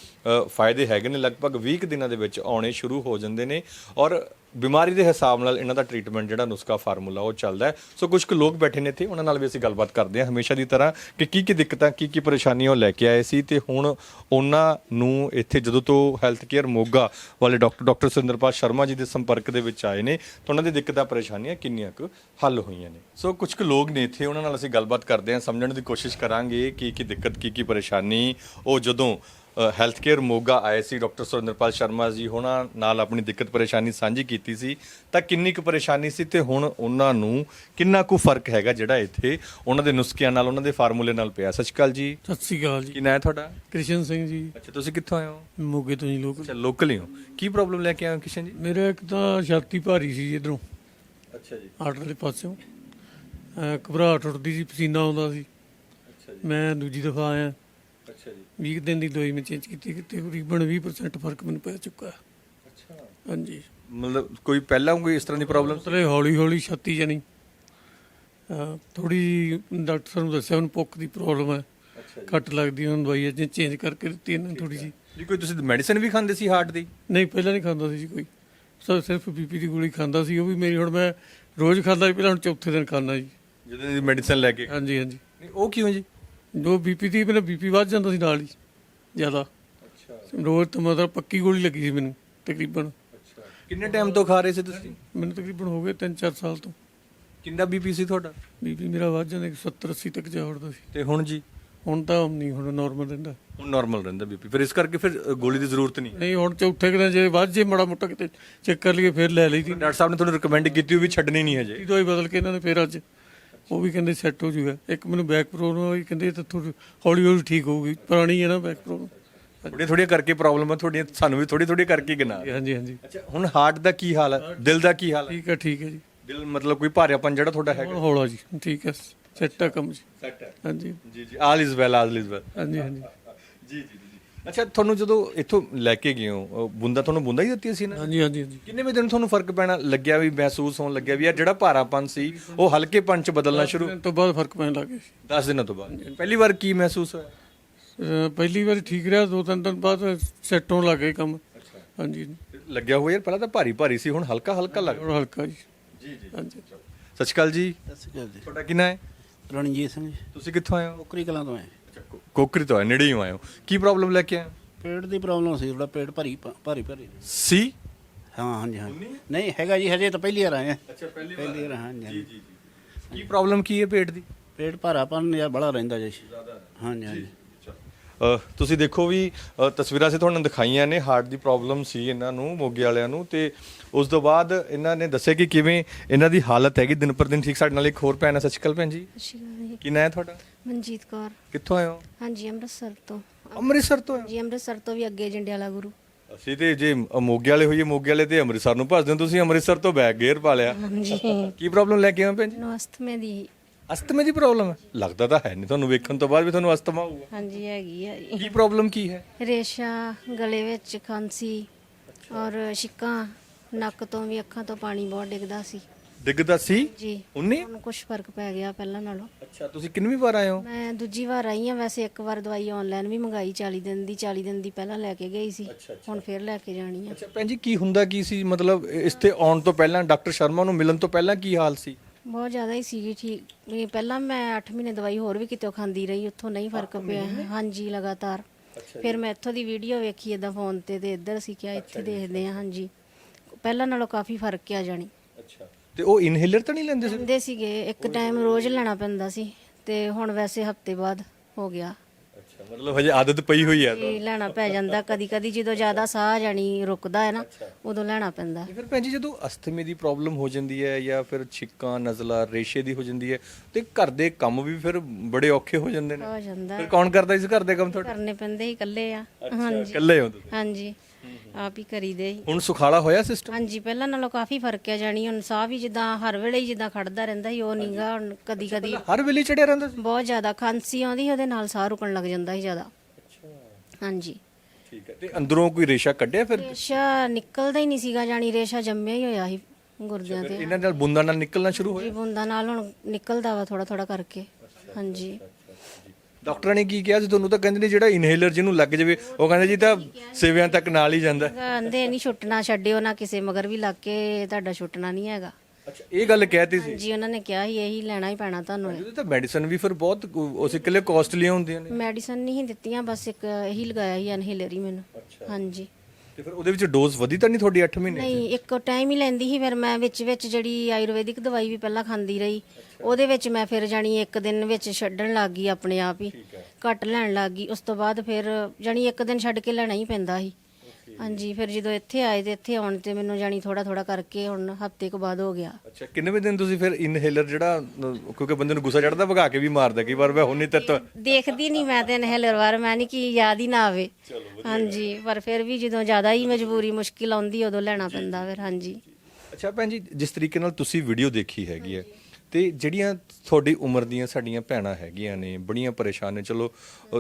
ਫਾਇਦੇ ਹੈਗੇ ਨੇ, ਲਗਭਗ 20 ਕੁ ਦਿਨਾਂ ਦੇ ਵਿੱਚ ਆਉਣੇ ਸ਼ੁਰੂ ਹੋ ਜਾਂਦੇ ਨੇ ਔਰ ਬਿਮਾਰੀ ਦੇ ਹਿਸਾਬ ਨਾਲ ਇਹਨਾਂ ਦਾ ਟ੍ਰੀਟਮੈਂਟ ਜਿਹੜਾ ਨੁਸਖਾ ਫਾਰਮੂਲਾ ਉਹ ਚੱਲਦਾ ਹੈ। ਸੋ ਕੁਝ ਕੁ ਲੋਕ ਬੈਠੇ ਨੇ ਇੱਥੇ, ਉਹਨਾਂ ਨਾਲ ਵੀ ਅਸੀਂ ਗੱਲਬਾਤ ਕਰਦੇ ਹਾਂ ਹਮੇਸ਼ਾ ਦੀ ਤਰ੍ਹਾਂ ਕਿ ਕੀ ਕੀ ਦਿੱਕਤਾਂ, ਕੀ ਕੀ ਪਰੇਸ਼ਾਨੀਆਂ ਉਹ ਲੈ ਕੇ ਆਏ ਸੀ ਤੇ ਹੁਣ ਉਹਨਾਂ ਨੂੰ ਇੱਥੇ ਜਦੋਂ ਤੋਂ ਹੈਲਥ ਕੇਅਰ ਮੋਗਾ ਵਾਲੇ ਡਾਕਟਰ ਡਾਕਟਰ ਸੁਰਿੰਦਰਪਾਲ ਸ਼ਰਮਾ ਜੀ ਦੇ ਸੰਪਰਕ ਦੇ ਵਿੱਚ ਆਏ ਨੇ, ਤਾਂ ਉਹਨਾਂ ਦੀ ਦਿੱਕਤਾਂ, ਪਰੇਸ਼ਾਨੀਆਂ ਕਿੰਨੀਆਂ ਕੁ ਹੱਲ ਹੋਈਆਂ ਨੇ। ਸੋ ਕੁਝ ਕੁ ਲੋਕ ਨੇ ਇੱਥੇ, ਉਹਨਾਂ ਨਾਲ ਅਸੀਂ ਗੱਲਬਾਤ ਕਰਦੇ ਹਾਂ, ਸਮਝਣ ਦੀ ਕੋਸ਼ਿਸ਼ ਕਰਾਂਗੇ ਕੀ ਕੀ ਦਿੱਕਤ, ਕੀ ਕੀ ਪਰੇਸ਼ਾਨੀ, ਉਹ ਜਦੋਂ ਹੈਲਥ ਕੇਅਰ ਮੋਗਾ ਆਏ ਸੀ ਡਾਕਟਰ ਸੁਰਿੰਦਰਪਾਲ ਸ਼ਰਮਾ ਜੀ ਉਹਨਾਂ ਨਾਲ ਆਪਣੀ ਦਿੱਕਤ ਪਰੇਸ਼ਾਨੀ ਸਾਂਝੀ ਕੀਤੀ ਸੀ। ਤਾਂ ਕਿੰਨੀ ਕੁ ਪਰੇਸ਼ਾਨੀ ਸੀ ਤੇ ਹੁਣ ਉਹਨਾਂ ਨੂੰ ਕਿੰਨਾ ਕੁ ਫ਼ਰਕ ਹੈਗਾ ਜਿਹੜਾ ਇੱਥੇ ਉਹਨਾਂ ਦੇ ਨੁਸਖਿਆਂ ਨਾਲ ਉਹਨਾਂ ਦੇ ਫਾਰਮੂਲੇ ਨਾਲ ਪਿਆ? ਸਤਿ ਸ਼੍ਰੀ ਅਕਾਲ ਜੀ। ਸਤਿ ਸ੍ਰੀ ਅਕਾਲ ਜੀ। ਕੀ ਨਾਂ ਹੈ ਤੁਹਾਡਾ? ਕ੍ਰਿਸ਼ਨ ਸਿੰਘ ਜੀ। ਅੱਛਾ ਤੁਸੀਂ ਕਿੱਥੋਂ ਆਏ ਹੋ? ਮੋਗੇ ਤੋਂ ਜੀ ਲੋਕ ਅੱਛਾ ਲੋਕਲ ਹੀ ਹੋ। ਕੀ ਪ੍ਰੋਬਲਮ ਲੈ ਕੇ ਆਏ ਹੋ ਕਿਸ਼ਨ ਜੀ? ਮੇਰਾ ਇੱਕ ਤਾਂ ਛਾਤੀ ਭਾਰੀ ਸੀ ਇਧਰੋਂ। ਅੱਛਾ ਜੀ। ਹਾਰਟ ਵਾਲੇ ਪਾਸਿਓਂ। ਘਬਰਾਹਟ ਉੱਠਦੀ ਸੀ ਪਸੀਨਾ ਆਉਂਦਾ ਸੀ। ਅੱਛਾ ਜੀ। ਮੈਂ ਦੂਜੀ ਦਫਾ ਆਇਆ। ਅੱਛਾ ਜੀ। 20 ਦਿਨ ਦੀ ਦਵਾਈ ਮੈਂ ਚੇਂਜ ਕੀਤੀ ਕਿ ਤਕਰੀਬਨ 20% ਫ਼ਰਕ ਮੈਨੂੰ ਪੈ ਚੁੱਕਾ। ਹੈ ਅੱਛਾ। ਹਾਂਜੀ। ਮਤਲਬ ਕੋਈ ਪਹਿਲਾਂ ਕੋਈ ਇਸ ਤਰ੍ਹਾਂ ਦੀ ਪ੍ਰੋਬਲਮ ਮਤਲਬ ਹੌਲੀ ਹੌਲੀ ਛਾਤੀ ਜਾਨੀ ਥੋੜੀ ਡਾਕਟਰ ਸਾਹਿਬ ਨੂੰ ਦੱਸਿਆ ਉਹਨੂੰ ਪੁੱਕ ਦੀ ਪ੍ਰੋਬਲਮ ਹੈ। ਅੱਛਾ ਘੱਟ ਲੱਗਦੀ ਉਹਨੂੰ ਦਵਾਈ ਅਜੇ ਚੇਂਜ ਕਰਕੇ ਦਿੱਤੀ ਇਹਨਾਂ ਥੋੜੀ ਜੀ ਜੀ ਕੋਈ ਤੁਸੀਂ ਮੈਡੀਸਿਨ ਵੀ ਖਾਂਦੇ ਸੀ ਹਾਰਟ ਦੀ? ਨਹੀਂ ਪਹਿਲਾਂ ਨਹੀਂ ਖਾਂਦਾ ਸੀ ਜੀ ਕੋਈ। ਸਰ ਸਿਰਫ ਬੀਪੀ ਦੀ ਗੋਲੀ ਖਾਂਦਾ ਸੀ ਉਹ ਵੀ ਮੇਰੀ ਹੁਣ ਮੈਂ ਰੋਜ਼ ਖਾਂਦਾ ਸੀ ਪਹਿਲਾਂ ਹੁਣ ਚੌਥੇ ਦਿਨ ਖਾਂਦਾ ਜੀ। ਜਦੋਂ ਦੀ ਮੈਡੀਸਿਨ ਲੈ ਕੇ। ਹਾਂਜੀ ਹਾਂਜੀ। ਨਹੀਂ ਉਹ ਕਿਉਂ ਜੀ? ਜੋ ਬੀਪੀ ਦੀ ਮੇਰਾ ਬੀਪੀ ਵੱਧ ਜਾਂਦਾ ਸੀ ਨਾਲ ਹੀ ਜ਼ਿਆਦਾ। ਅੱਛਾ। ਰੋਜ਼ ਤਾਂ ਮਤਲਬ ਪੱਕੀ ਗੋਲੀ ਲੱਗੀ ਸੀ ਮੈਨੂੰ ਤਕਰੀਬਨ। ਅੱਛਾ। ਕਿੰਨੇ ਟਾਈਮ ਤੋਂ ਖਾ ਰਹੇ ਸੀ ਤੁਸੀਂ? ਮੈਨੂੰ ਤਕਰੀਬਨ ਹੋ ਗਏ 3-4 ਸਾਲ ਤੋਂ। ਕਿੰਨਾ ਬੀਪੀ ਸੀ ਤੁਹਾਡਾ? ਬੀਪੀ ਮੇਰਾ ਵੱਧ ਜਾਂਦਾ 70 80 ਤੱਕ ਜਾ ਉੜਦਾ ਸੀ। ਤੇ ਹੁਣ ਜੀ? ਹੁਣ ਤਾਂ ਨਹੀਂ ਹੁਣ ਨਾਰਮਲ ਰਹਿੰਦਾ। ਹੁਣ ਨਾਰਮਲ ਰਹਿੰਦਾ ਬੀਪੀ। ਫਿਰ ਇਸ ਕਰਕੇ ਫਿਰ ਗੋਲੀ ਦੀ ਜ਼ਰੂਰਤ ਨਹੀਂ? ਨਹੀਂ ਹੁਣ ਚੌਥੇ ਕੁ ਦਿਨ ਜੇ ਵੱਧ ਜੇ ਮਾੜਾ ਮੋਟਾ ਕਿਤੇ ਚੈੱਕ ਕਰ ਲਈਏ ਫਿਰ ਲੈ ਲਈ ਦੀ ਡਾਕਟਰ ਸਾਹਿਬ ਨੇ ਤੁਹਾਨੂੰ ਰეკਮੈਂਡ ਕੀਤੀ ਉਹ ਵੀ ਛੱਡਣੀ ਨਹੀਂ ਹਜੇ। ਦਵਾਈ ਬਦਲ ਕੇ ਇਹਨਾਂ ਨੇ ਫਿਰ ਅੱਜ ਉਹ ਵੀ ਕਹਿੰਦੇ ਸੈੱਟ ਹੋ ਜੂਗਾ। ਇੱਕ ਮੈਨੂੰ ਬੈਕ ਪ੍ਰੋਬਲਮ ਹੋਈ ਕਹਿੰਦੇ ਇਹ ਤਾਂ ਥੋੜੀ ਹੌਲੀ ਹੌਲੀ ਠੀਕ ਹੋਊਗੀ। ਪੁਰਾਣੀ ਹੈ ਨਾ ਬੈਕ ਪ੍ਰੋਬਲਮ ਥੋੜੀਆਂ ਥੋੜੀਆਂ ਕਰਕੇ ਪ੍ਰੋਬਲਮ ਹੈ ਤੁਹਾਡੀਆਂ ਸਾਨੂੰ ਵੀ ਥੋੜੀ ਥੋੜੀ ਕਰਕੇ ਗਿਣਾ। ਹਾਂਜੀ ਹਾਂਜੀ ਅੱਛਾ ਹੁਣ ਹਾਰਟ ਦਾ ਕੀ ਹਾਲ ਹੈ ਦਿਲ ਦਾ ਕੀ ਹਾਲ ਹੈ ਠੀਕ ਹੈ ਠੀਕ ਹੈ ਜੀ। ਦਿਲ ਮਤਲਬ ਕੋਈ ਭਾਰਿਆਪਨ ਜਿਹੜਾ ਤੁਹਾਡਾ ਹੈਗਾ? ਹੌਲਾ ਜੀ ਠੀਕ ਹੈ ਸੈੱਟ ਆ ਕੰਮ ਜੀ। ਸੈੱਟ ਹੈ ਹਾਂਜੀ। ਜੀ ਜੀ all is well all is well ਹਾਂਜੀ ਹਾਂਜੀ। ਜੀ ਜੀ। ਅੱਛਾ ਤੁਹਾਨੂੰ ਜਦੋਂ ਇੱਥੋਂ ਲੈ ਕੇ ਗਏ ਹੋ ਅ, ਬੁੰਦਾ ਤੁਹਾਨੂੰ ਬੁੰਦਾ ਹੀ ਦਿੱਤੀ ਸੀ ਨਾ? ਹਾਂਜੀ ਹਾਂਜੀ ਹਾਂਜੀ। ਕਿੰਨੇ ਵੇ ਦਿਨ ਤੁਹਾਨੂੰ ਫ਼ਰਕ ਪੈਣਾ ਲੱਗਿਆ ਵੀ ਮਹਿਸੂਸ ਹੋਣ ਲੱਗਿਆ ਵੀ ਯਾਰ ਜਿਹੜਾ ਭਾਰਾਪਨ ਸੀ ਉਹ ਹਲਕੇਪਨ ਚ ਬਦਲਣਾ ਸ਼ੁਰੂ? ਦਿਨ ਤੋਂ ਬਾਅਦ ਫ਼ਰਕ ਪੈਣ ਲੱਗ ਗਿਆ ਸੀ। 10 ਦਿਨਾਂ ਤੋਂ ਬਾਅਦ। ਪਹਿਲੀ ਵਾਰ ਕੀ ਮਹਿਸੂਸ ਹੋਇਆ? ਅਹ ਪਹਿਲੀ ਵਾਰ ਠੀਕ ਰਿਹਾ ਦੋ ਤਿੰਨ ਦਿਨ ਬਾਅਦ ਸੈੱਟ ਹੋਣ ਲੱਗ ਗਿਆ ਕੰਮ। ਹਾਂਜੀ। ਲੱਗਿਆ ਹੋਇਆ ਯਾਰ ਪਹਿਲਾਂ ਤਾਂ ਭਾਰੀ ਭਾਰੀ ਸੀ ਹੁਣ ਹਲਕਾ ਹਲਕਾ ਲੱਗ ਹੁਣ ਹਲਕਾ ਜੀ। ਜੀ ਜੀ। ਹਾਂਜੀ। ਸਤਿ ਸ਼੍ਰੀ ਅਕਾਲ ਜੀ। ਸਤਿ ਸ਼੍ਰੀ ਅਕਾਲ ਜੀ। ਤੁਹਾਡਾ ਕੀ ਨਾਂ ਹੈ? ਰਣਜੀਤ ਸਿੰਘ ਜੀ। ਤੁਸੀਂ ਕਿੱਥੋਂ ਆਏ ਹੋ? ਕੋਕਰੀ ਕਲਾਂ ਤੋਂ ਆਏ। ਕੋਕਰੀ ਤੋਂ ਆਏ ਨੇੜੇ ਹੀ ਹੋ। ਕੀ ਪ੍ਰੋਬਲਮ ਲੈ ਕੇ ਆਏ ਹੋ? ਪੇਟ ਦੀ ਪ੍ਰੋਬਲਮ ਸੀ ਥੋੜਾ ਪੇਟ ਭਾਰੀ ਭਾਰੀ ਭਾਰੀ। ਸੀ? ਹਾਂ ਹਾਂਜੀ ਹਾਂ? ਨਹੀਂ ਹੈਗਾ ਜੀ ਹਜੇ ਤਾਂ ਪਹਿਲੀ ਵਾਰ ਆਏ ਆ ਅੱਛਾ ਪਹਿਲੀ ਪਹਿਲੀ ਵਾਰ ਹਾਂਜੀ ਹਾਂਜੀ। ਕੀ ਪ੍ਰੋਬਲਮ ਕੀ ਹੈ ਪੇਟ ਦੀ? ਪੇਟ ਭਾਰਾਪਨ ਜਾਂ ਬੜਾ ਰਹਿੰਦਾ ਜੀ। ਹਾਂਜੀ ਹਾਂਜੀ। ਅ, ਤੁਸੀਂ ਦੇਖੋ ਵੀ ਤਸਵੀਰਾਂ ਸੇ ਤੁਹਾਨੂੰ ਦਿਖਾਈਆਂ ਨੇ ਹਾਰਟ ਦੀ ਪ੍ਰੋਬਲਮ ਸੀ ਇਹਨਾਂ ਨੂੰ ਮੋਗੇ ਵਾਲਿਆਂ ਨੂੰ ਤੇ ਉਸ ਤੋਂ ਬਾਅਦ ਇਹਨਾਂ ਨੇ ਦੱਸਿਆ ਕਿ ਕਿਵੇਂ ਇਹਨਾਂ ਦੀ ਹਾਲਤ ਹੈਗੀ। ਦਿਨ ਪਰ ਦਿਨ ਠੀਕ ਸਾਡੇ ਨਾਲ ਇੱਕ ਹੋਰ ਭੈਣ ਹੈ। ਸਤਿ ਸ਼੍ਰੀ ਅਕਾਲ ਭੈਣ ਜੀ। ਜੀ। ਕੀ ਨਾਂ ਹੈ ਤੁਹਾਡਾ? ਮਨਜੀਤ ਕੌਰ। ਕਿੱਥੋਂ ਆਏ ਹੋ? ਹਾਂਜੀ ਅੰਮ੍ਰਿਤਸਰ ਤੋਂ। ਅੰਮ੍ਰਿਤਸਰ ਤੋਂ ਆਏ ਹੋ? ਜੀ ਅੰਮ੍ਰਿਤਸਰ ਤੋਂ ਵੀ ਅੱਗੇ ਜੰਡਿਆਲਾ ਗੁਰੂ। ਅਸੀਂ ਤੇ ਜੇ ਮੋਗੇ ਵਾਲੇ ਹੋਈਏ ਮੋਗੇ ਵਾਲੇ ਤੇ ਅੰਮ੍ਰਿਤਸਰ ਨੂੰ ਭੱਜਦੇ ਹੋ ਤੁਸੀਂ ਅੰਮ੍ਰਿਤਸਰ ਤੋਂ ਬੈਗ ਗੇਅਰ ਪਾ ਲਿਆ। ਹਾਂਜੀ। ਕੀ ਪ੍ਰੋਬਲਮ ਲੈ ਕੇ ਆਏ ਹੋ ਭੈਣ ਜੀ? ਮੈਨੂੰ ਅਸਥਮੇ ਦੀ ਅਸਤਮੇ ਦੀ ਪ੍ਰੋਬਲਮ ਹੈ? ਲੱਗਦਾ ਤਾਂ ਹੈ ਨਹੀਂ ਤੁਹਾਨੂੰ ਵੇਖਣ ਤੋਂ ਬਾਅਦ ਵੀ ਤੁਹਾਨੂੰ ਅਸਤਮਾ ਹੋਊਗਾ। ਹਾਂਜੀ ਹੈਗੀ ਆ ਜੀ। ਕੀ ਪ੍ਰੋਬਲਮ ਕੀ ਹੈ? ਰੇਸ਼ਾ ਗਲੇ ਵਿੱਚ ਖਾਂਸੀ ਔਰ ਛਿੱਕਾਂ ਨੱਕ ਤੋਂ ਵੀ ਅੱਖਾਂ ਤੋਂ ਪਾਣੀ ਬਹੁਤ ਡਿੱਗਦਾ ਸੀ। ਡਿੱਗਦਾ ਸੀ? ਜੀ। ਉਨੀ ਹੁਣ ਕੁਝ ਫ਼ਰਕ ਪੈ ਗਿਆ ਪਹਿਲਾਂ ਨਾਲੋਂ। ਅੱਛਾ ਤੁਸੀਂ ਕਿੰਨਵੀਂ ਵਾਰ ਆਏ ਹੋ? ਮੈਂ ਦੂਜੀ ਵਾਰ ਆਈ ਆ ਵੈਸੇ ਇੱਕ ਵਾਰ ਦਵਾਈ ਆਨਲਾਈਨ ਵੀ ਮੰਗਾਈ 40 ਦਿਨ ਦੀ 40 ਦਿਨ ਦੀ ਪਹਿਲਾਂ ਲੈ ਕੇ ਗਈ ਸੀ। ਹੁਣ ਫੇਰ ਲੈ ਕੇ ਜਾਣੀ ਆ। ਅੱਛਾ ਭੈਣ ਜੀ ਕੀ ਹੁੰਦਾ ਕੀ ਸੀ? ਮਤਲਬ ਇਸ ਤੇ ਆਉਣ ਤੋਂ ਪਹਿਲਾਂ ਡਾਕਟਰ ਸ਼ਰਮਾ ਨੂੰ ਮਿਲਣ ਤੋਂ ਪਹਿਲਾਂ ਕੀ ਹਾਲ ਸੀ? ਬਹੁਤ ਜ਼ਿਆਦਾ ਹੀ ਸੀਗੀ ਠੀਕ। ਵੀ ਪਹਿਲਾਂ ਮੈਂ 8 ਮਹੀਨੇ ਦਵਾਈ ਹੋਰ ਵੀ ਕਿਤੋਂ ਖਾਂਦੀ ਰਹੀ ਉੱਥੋਂ ਨਹੀਂ ਫ਼ਰਕ ਪਿਆ। ਹਾਂਜੀ ਲਗਾਤਾਰ। ਫਿਰ ਮੈਂ ਇੱਥੋਂ ਦੀ ਵੀਡੀਓ ਵੇਖੀ ਏਦਾਂ ਫੋਨ ਤੇ ਤੇ ਇੱਧਰ ਸੀ ਕਿਹਾ ਇੱਥੇ ਦੇਖਦੇ ਆ ਹਾਂਜੀ। ਪਹਿਲਾਂ ਨਾਲੋਂ ਕਾਫੀ ਫ਼ਰਕ ਆ ਜਾਣੀ। ਤੇ ਉਹ ਇਨਹੇਲਰ ਤਾਂ ਨਹੀਂ ਲੈਂਦੇ ਸੀ ਲੈਂਦੇ ਸੀਗੇ ਇੱਕ ਟਾਈਮ ਰੋਜ਼ ਲੈਣਾ ਪੈਂਦਾ ਸੀ ਤੇ ਹੁਣ ਵੈਸੇ ਹਫ਼ਤੇ ਬਾਅਦ ਹੋ ਗਿਆ। ਅੱਛਾ ਮਤਲਬ ਹਜੇ ਆਦਤ ਪਈ ਹੋਈ ਹੈ ਵੀ ਲੈਣਾ ਪੈ ਜਾਂਦਾ ਕਦੀ ਕਦੀ ਜਦੋਂ ਜ਼ਿਆਦਾ ਸਾਹ ਜਾਣੀ ਰੁਕਦਾ ਹੈ ਨਾ ਉਦੋਂ ਲੈਣਾ ਪੈਂਦਾ। ਤੇ ਫਿਰ ਭੈਣ ਜੀ ਜਦੋਂ ਅਸਥਮੇ ਦੀ ਪ੍ਰੋਬਲਮ ਹੋ ਜਾਂਦੀ ਹੈ ਜਾਂ ਫਿਰ ਛਿੱਕਾਂ ਨਜ਼ਲਾ ਰੇਸ਼ੇ ਦੀ ਹੋ ਜਾਂਦੀ ਹੈ ਤੇ ਘਰ ਦੇ ਕੰਮ ਵੀ ਫਿਰ ਬੜੇ ਔਖੇ ਹੋ ਜਾਂਦੇ ਨੇ। ਹੋ ਜਾਂਦਾ। ਫਿਰ ਕੌਣ ਕਰਦਾ ਇਸ ਘਰ ਦੇ ਕੰਮ ਤੁਹਾਡੇ? ਕਰਨੇ ਪੈਂਦੇ ਹੀ ਇਕੱਲੇ ਆ। ਹਾਂਜੀ। ਇਕੱਲੇ ਹੋ ਤੁਸੀਂ? ਹਾਂਜੀ। ਆਪ ਹੀ ਕਰੀਦੇ ਸੀ ਹੁਣ ਸੁਖਾਲਾ ਹੋਇਆ ਸਿਸਟਮ ਹਾਂਜੀ ਪਹਿਲਾਂ ਨਾਲੋਂ ਕਾਫੀ ਫ਼ਰਕ ਹੈ ਜਾਣੀ ਹੁਣ ਸਾਹ ਵੀ ਜਿੱਦਾਂ ਹਰ ਵੇਲੇ ਹੀ ਜਿੱਦਾਂ ਖੜਦਾ ਰਹਿੰਦਾ ਸੀ ਉਹ ਨਹੀਂਗਾ ਹੁਣ ਕਦੀ ਕਦੀ ਹਰ ਵੇਲੇ ਚੜਿਆ ਰਹਿੰਦਾ ਸੀ? ਬਹੁਤ ਜ਼ਿਆਦਾ ਖਾਂਸੀ ਆਉਂਦੀ ਸੀ, ਉਹਦੇ ਨਾਲ ਸਾਹ ਰੁਕਣ ਲੱਗ ਜਾਂਦਾ ਸੀ ਜ਼ਿਆਦਾ। ਹਾਂਜੀ। ਠੀਕ ਹੈ ਤੇ ਅੰਦਰੋਂ ਕੋਈ ਰੇਸ਼ਾ ਕੱਢਿਆ ਫਿਰ? ਰੇਸ਼ਾ ਨਿਕਲਦਾ ਹੀ ਨਹੀਂ ਸੀਗਾ ਜਾਣੀ ਰੇਸ਼ਾ ਜੰਮਿਆ ਹੀ ਹੋਇਆ ਸੀ ਗੁਰਦਿਆਂ ਤੇ। ਇਹਨਾਂ ਨਾਲ ਬੁੰਦਾਂ ਨਾਲ ਨਿਕਲਣਾ ਸ਼ੁਰੂ ਹੋਇਆ? ਜੀ ਬੂੰਦਾਂ ਨਾਲ ਹੁਣ ਨਿਕਲਦਾ ਵਾ ਥੋੜਾ ਥੋੜਾ ਕਰਕੇ ਹਾਂਜੀ। ਡਾਕਟਰਾਂ ਨੇ ਕੀ ਕਿਹਾ ਸੀ? ਤੁਹਾਨੂੰ ਤਾਂ ਕਹਿੰਦੇ ਨੇ ਜਿਹੜਾ ਇਨਹੇਲਰ ਜਿਹਨੂੰ ਲੱਗ ਜਾਵੇ ਉਹ ਕਹਿੰਦੇ ਜੀ ਤਾਂ ਸੇਵਿਆਂ ਤੱਕ ਨਾਲ ਹੀ ਜਾਂਦਾ। ਕਹਿੰਦੇ ਨਹੀਂ ਛੁੱਟਣਾ ਛੱਡਿਓ ਨਾ ਕਿਸੇ ਮਗਰ ਵੀ ਲੱਗ ਕੇ ਤੁਹਾਡਾ ਛੁੱਟਣਾ ਨਹੀਂ ਹੈਗਾ। ਅੱਛਾ ਇਹ ਗੱਲ ਕਹਿਤੀ ਸੀ? ਜੀ ਉਹਨਾਂ ਨੇ ਕਿਹਾ ਸੀ ਇਹੀ ਲੈਣਾ ਹੀ ਪੈਣਾ ਤੁਹਾਨੂੰ। ਇਹਦੇ ਤਾਂ ਮੈਡੀਸਨ ਵੀ ਫਿਰ ਬਹੁਤ ਉਸ ਇਕੱਲੇ ਕਾਸਟਲੀਆਂ ਹੁੰਦੀਆਂ ਨੇ। ਮੈਡੀਸਨ ਨਹੀਂ ਦਿੱਤੀਆਂ ਬਸ ਇੱਕ ਇਹੀ ਲਗਾਇਆ ਸੀ ਇਨਹੇਲਰ ਹੀ ਮੈਨੂੰ। ਹਾਂਜੀ। ਤੇ ਫਿਰ ਉਹਦੇ ਵਿੱਚ ਡੋਜ਼ ਵਧੀ ਤਾਂ ਨਹੀਂ ਤੁਹਾਡੀ 8 ਮਹੀਨੇ ਨਹੀਂ ਇੱਕ ਟਾਈਮ ਹੀ ਲੈਂਦੀ ਸੀ ਫਿਰ ਮੈਂ ਵਿੱਚ ਵਿੱਚ ਜਿਹੜੀ ਆਯੁਰਵੈਦਿਕ ਦਵਾਈ ਵੀ ਪਹਿਲਾਂ ਖਾਂਦੀ ਰਹੀ। ਉਹਦੇ ਵਿੱਚ ਮੈਂ ਫਿਰ ਜਾਣੀ ਇੱਕ ਦਿਨ ਵਿੱਚ ਛੱਡਣ ਲੱਗ ਗਈ ਆਪਣੇ ਆਪ ਹੀ। ਘੱਟ ਲੈਣ ਲੱਗ ਗਈ। ਉਸ ਤੋਂ ਬਾਅਦ ਫਿਰ ਜਾਣੀ ਇੱਕ ਦਿਨ ਛੱਡ ਕੇ ਲੈਣਾ ਹੀ ਪੈਂਦਾ ਸੀ। ਹਾਂਜੀ ਫਿਰ ਜਦੋਂ ਇੱਥੇ ਆਏ ਤੇ ਇੱਥੇ ਆਉਣ ਤੇ ਮੈਨੂੰ ਜਾਣੀ ਥੋੜਾ ਥੋੜਾ ਕਰਕੇ ਹੁਣ ਹਫ਼ਤੇ ਕੁ ਬਾਅਦ ਹੋ ਗਿਆ। ਅੱਛਾ ਕਿੰਨੇ ਦਿਨ ਤੁਸੀਂ ਫਿਰ ਇਨਹੇਲਰ ਜਿਹੜਾ ਅਹ, ਕਿਉਂਕਿ ਬੰਦੇ ਨੂੰ ਗੁੱਸਾ ਚੜਦਾ ਭਗਾ ਕੇ ਵੀ ਮਾਰਦਾ ਕਈ ਵਾਰ ਮੈਂ ਹੁਣ ਨਹੀਂ ਤੱਤ ਦੇਖਦੀ ਨਹੀਂ ਮੈਂ ਤੇ ਇਨਹੇਲਰ ਵਾਰ ਮੈਂ ਨਹੀਂ ਕਿ ਯਾਦ ਹੀ ਨਾ ਆਵੇ। ਹਾਂਜੀ ਪਰ ਫਿਰ ਵੀ ਜਦੋਂ ਜ਼ਿਆਦਾ ਹੀ ਮਜਬੂਰੀ ਮੁਸ਼ਕਿਲ ਆਉਂਦੀ ਉਦੋਂ ਲੈਣਾ ਪੈਂਦਾ ਫਿਰ ਹਾਂਜੀ। ਅੱਛਾ ਭੈਣ ਜੀ ਜਿਸ ਤਰੀਕੇ ਨਾਲ ਤੁਸੀਂ ਵੀਡੀਓ ਦੇਖੀ ਹੈਗੀ ਹੈ ਤੇ ਜਿਹੜੀਆਂ ਤੁਹਾਡੀ ਉਮਰ ਦੀਆਂ ਸਾਡੀਆਂ ਭੈਣਾਂ ਹੈਗੀਆਂ ਨੇ ਬੜੀਆਂ ਪਰੇਸ਼ਾਨ ਨੇ ਚਲੋ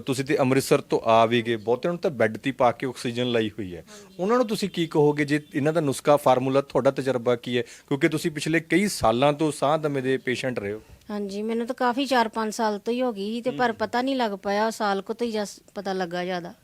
ਤੁਸੀਂ ਤੇ ਅੰਮ੍ਰਿਤਸਰ ਤੋਂ ਆ ਵੀ ਗਏ ਬਹੁਤਿਆਂ ਨੂੰ ਤਾਂ ਬੈੱਡ ਤੇ ਪਾ ਕੇ ਆਕਸੀਜਨ ਲਾਈ ਹੋਈ ਹੈ। ਉਹਨਾਂ ਨੂੰ ਤੁਸੀਂ ਕੀ ਕਹੋਗੇ ਜੇ ਇਹਨਾਂ ਦਾ ਨੁਸਖਾ ਫਾਰਮੂਲਾ ਤੁਹਾਡਾ ਤਜਰਬਾ ਕੀ ਹੈ? ਕਿਉਂਕਿ ਤੁਸੀਂ ਪਿਛਲੇ ਕਈ ਸਾਲਾਂ ਤੋਂ ਸਾਹ ਦਮੇ ਦੇ ਪੇਸ਼ੈਂਟ ਰਹੇ ਹੋ। ਹਾਂਜੀ ਮੈਨੂੰ ਤਾਂ ਕਾਫੀ 4-5 ਸਾਲ ਤੋਂ ਹੀ ਹੋ ਗਈ ਸੀ ਤੇ ਪਰ ਪਤਾ ਨਹੀਂ ਲੱਗ ਪਾਇਆ ਸਾਲ ਕੋ ਤੋਂ ਹੀ ਜਸ ਪਤਾ ਲੱਗਾ ਜ਼ਿਆਦਾ।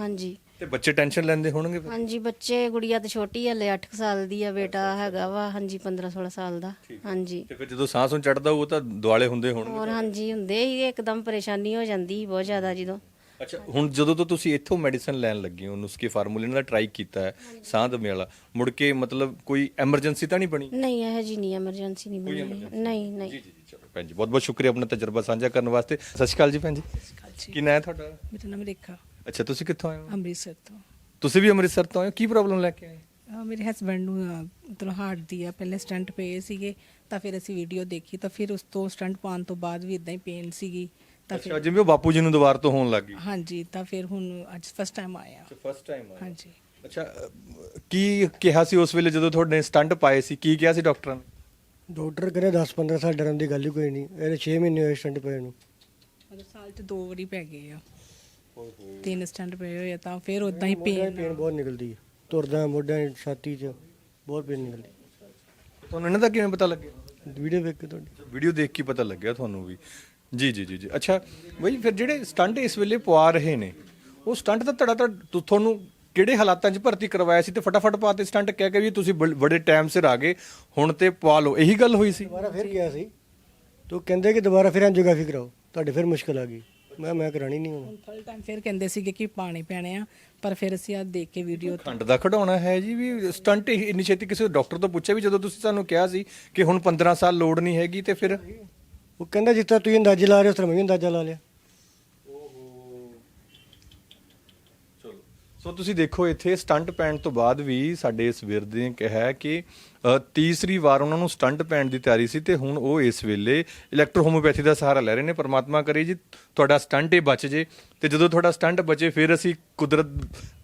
ਹਾਂਜੀ। ਤੇ ਬੱਚੇ ਟੈਨਸ਼ਨ ਲੈਂਦੇ ਹੋਣਗੇ ਫਿਰ? ਹਾਂਜੀ ਬੱਚੇ ਗੁੜੀਆ ਤੇ ਛੋਟੀ ਹੈ, ਹਲੇ 8 ਸਾਲ ਦੀ ਆ ਬੇਟਾ ਹੈਗਾ ਵਾ ਹਾਂਜੀ 15-16 ਸਾਲ ਦਾ ਹਾਂਜੀ। ਤੇ ਫਿਰ ਜਦੋਂ ਸਾਹ ਸੁਣ ਚੜਦਾ ਉਹ ਤਾਂ ਦੁਆਲੇ ਹੁੰਦੇ ਹੋਣਗੇ ਹੋਰ ਹਾਂਜੀ ਹੁੰਦੇ ਹੀ ਇੱਕਦਮ ਪਰੇਸ਼ਾਨੀ ਹੋ ਜਾਂਦੀ ਸੀ ਬਹੁਤ ਜ਼ਿਆਦਾ ਜਦੋਂ। ਅੱਛਾ ਹੁਣ ਜਦੋਂ ਤੋਂ ਤੁਸੀਂ ਇੱਥੋਂ ਮੈਡੀਸਨ ਲੈਣ ਲੱਗੇ ਹੋ ਨੁਸਖੇ ਫਾਰਮੂਲੇ ਨਾਲ ਟਰਾਈ ਕੀਤਾ ਹੈ ਸਾਹ ਦਮੇ ਵਾਲਾ ਮੁੜ ਕੇ ਮਤਲਬ ਕੋਈ ਐਮਰਜੈਂਸੀ ਤਾਂ ਨਹੀਂ ਬਣੀ? ਨਹੀਂ ਇਹ ਜੀ ਨਹੀਂ ਐਮਰਜੈਂਸੀ ਨਹੀਂ ਬਣੀ। ਨਹੀਂ ਨਹੀਂ। ਜੀ ਜੀ ਚਲੋ ਭੈਣ ਜੀ ਬਹੁਤ ਬਹੁਤ ਸ਼ੁਕਰੀਆ ਆਪਣਾ ਤਜਰਬਾ ਸਾਂਝਾ ਕਰਨ ਵਾਸਤੇ। ਸਤਿ ਸ਼੍ਰੀ ਅਕਾਲ ਜੀ ਭੈਣ ਜੀ। ਕੀ ਨਾਂ ਹੈ ਤੁਹਾਡਾ? ਮੇਰਾ ਨਾਮ ਰੇਖਾ। ਅੱਛਾ ਤੁਸੀਂ ਕਿੱਥੋਂ ਆਏ ਹੋ? ਅੰਮ੍ਰਿਤਸਰ ਤੋਂ। ਤੁਸੀਂ ਵੀ ਅੰਮ੍ਰਿਤਸਰ ਤੋਂ ਆਏ ਹੋ? ਕੀ ਪ੍ਰੋਬਲਮ ਲੈ ਕੇ ਆਏ? ਅਹ ਮੇਰੇ ਹਸਬੰਡ ਨੂੰ ਅਹ, ਮਤਲਬ ਹਾਰਟ ਦੀ ਆ। ਪਹਿਲੇ ਸਟੰਟ ਪਏ ਸੀਗੇ ਤਾਂ ਫਿਰ ਅਸੀਂ ਵੀਡੀਓ ਦੇਖੀ ਤਾਂ ਫਿਰ ਉਸ ਤੋਂ ਸਟੰਟ ਪਾਉਣ ਤੋਂ ਬਾਅਦ ਵੀ ਇਦਾਂ ਹੀ ਪੇਨ ਸੀਗੀ। ਤਾਂ ਅੱਛਾ ਫਿਰ ਜਿਵੇਂ ਉਹ ਬਾਪੂ ਜੀ ਨੂੰ ਦੁਬਾਰ ਤੋਂ ਹੋਣ ਲੱਗ ਗਈ। ਹਾਂਜੀ ਤਾਂ ਫਿਰ ਹੁਣ ਅੱਜ ਫਸਟ ਟਾਈਮ ਆਇਆ। ਫਸਟ ਟਾਈਮ ਹਾਂਜੀ। ਅੱਛਾ ਅਹ, ਕੀ ਕਿਹਾ ਸੀ ਉਸ ਵੇਲੇ ਜਦੋਂ ਤੁਹਾਡੇ ਸਟੰਟ ਪਾਏ ਸੀ? ਕੀ ਕਿਹਾ ਸੀ ਡਾਕਟਰਾਂ ਨੇ? ਡਾਕਟਰ ਕਹਿੰਦੇ 10 15 ਸਾਲ ਡਰਨ ਦੀ ਗੱਲ ਹੀ ਕੋਈ ਨਹੀਂ। ਇਹਦੇ 6 ਮਹੀਨੇ ਹੋਏ ਸਟੰਟ ਪਏ ਨੂੰ। ਮਤਲਬ ਸਾਲ 'ਚ ਦੋ ਵਾਰੀ ਪੈ ਗਏ ਆ। ਤਿੰਨ ਸਟੰਟ ਪਏ ਹੋਏ ਆ ਤਾਂ ਫਿਰ ਉਦਾਂ ਹੀ ਪੇਨ ਪੇਨ ਬਹੁਤ ਨਿਕਲਦੀ ਹੈ ਤੁਰਦਾ ਮੋਢਿਆਂ 'ਚ, ਛਾਤੀ 'ਚ ਬਹੁਤ ਪੇਨ ਨਿਕਲਦੀ। ਤੁਹਾਨੂੰ ਇਹਨਾਂ ਦਾ ਕਿਵੇਂ ਪਤਾ ਲੱਗਿਆ? ਵੀਡੀਓ ਵੇਖ ਕੇ ਤੁਹਾਡੀ। ਵੀਡੀਓ ਦੇਖ ਕੇ ਪਤਾ ਲੱਗਿਆ ਤੁਹਾਨੂੰ ਵੀ। ਜੀ ਜੀ ਜੀ ਜੀ। ਅੱਛਾ ਬਈ ਫਿਰ ਜਿਹੜੇ ਸਟੰਟ ਇਸ ਵੇਲੇ ਪਵਾ ਰਹੇ ਨੇ ਉਹ ਸਟੰਟ ਤਾਂ ਤੜਾ ਤਾਂ ਤੁ- ਤੁਹਾਨੂੰ ਕਿਹੜੇ ਹਾਲਾਤਾਂ 'ਚ ਭਰਤੀ ਕਰਵਾਇਆ ਸੀ ਤੇ ਫਟਾਫਟ ਪਾਤੇ ਸਟੰਟ? ਕਹਿ ਕੇ ਵੀ ਤੁਸੀਂ ਬੜ- ਬੜੇ ਟਾਈਮ ਸਿਰ ਆ ਗਏ ਹੁਣ ਤੇ ਪਵਾ ਲਓ। ਇਹੀ ਗੱਲ ਹੋਈ ਸੀ? ਦੁਬਾਰਾ ਫਿਰ ਗਿਆ ਸੀ? ਤੋ ਕਹਿੰਦੇ ਕਿ ਦੁਬਾਰਾ ਫਿਰ ਐਂਜੀਓਗ੍ਰਾਫੀ ਕਰਾਓ ਤੁਹਾਡੇ ਫਿਰ ਮੁਸ਼ਕਲ ਆ ਗਈ। ਮੈਂ ਮੈਂ ਕਰਾਣੀ ਨਹੀਂ ਹੁਣ। ਫੁੱਲ ਟਾਈਮ ਫਿਰ ਕਹਿੰਦੇ ਸੀਗੇ ਕਿ ਪਾਣੀ ਪੈਣੇ ਆ ਪਰ ਫਿਰ ਅਸੀਂ ਆ ਦੇਖ ਕੇ ਵੀਡੀਓ ਖੰਡ ਦਾ ਖਡਾਉਣਾ ਹੈ ਜੀ ਵੀ ਸਟੰਟ ਇੰਨੀ ਛੇਤੀ ਕਿਸੇ ਡਾਕਟਰ ਤੋਂ ਪੁੱਛਿਆ ਵੀ ਜਦੋਂ ਤੁਸੀਂ ਸਾਨੂੰ ਕਿਹਾ ਸੀ ਕਿ ਹੁਣ 15 ਸਾਲ ਲੋੜ ਨਹੀਂ ਹੈਗੀ ਤੇ ਫਿਰ ਉਹ ਕਹਿੰਦਾ ਤਰ੍ਹਾਂ ਤੁਸੀਂ ਅੰਦਾਜ਼ੇ ਲਾ ਰਹੇ ਹੋ ਉਸ ਤਰ੍ਹਾਂ ਮੈਂ ਵੀ ਅੰਦਾਜ਼ਾ ਲਾ ਲਿਆ। ਸੋ ਤੁਸੀਂ ਦੇਖੋ ਇੱਥੇ ਸਟੰਟ ਪੈਣ ਤੋਂ ਬਾਅਦ ਵੀ ਸਾਡੇ ਇਸ ਵੀਰ ਨੇ ਕਿਹਾ ਕਿ ਅ, ਤੀਸਰੀ ਵਾਰ ਉਹਨਾਂ ਨੂੰ ਸਟੰਟ ਪੈਣ ਦੀ ਤਿਆਰੀ ਸੀ ਤੇ ਹੁਣ ਉਹ ਇਸ ਵੇਲੇ ਇਲੈਕਟ੍ਰੋ ਹੋਮੋਪੈਥੀ ਦਾ ਸਹਾਰਾ ਲੈ ਰਹੇ ਨੇ। ਪਰਮਾਤਮਾ ਕਰੇ ਜੀ ਤੁਹਾਡਾ ਸਟੰਟ ਹੀ ਬਚ ਜੇ ਤੇ ਜਦੋਂ ਤੁਹਾਡਾ ਸਟੰਟ ਬਚੇ ਫਿਰ ਅਸੀਂ ਕੁਦਰਤ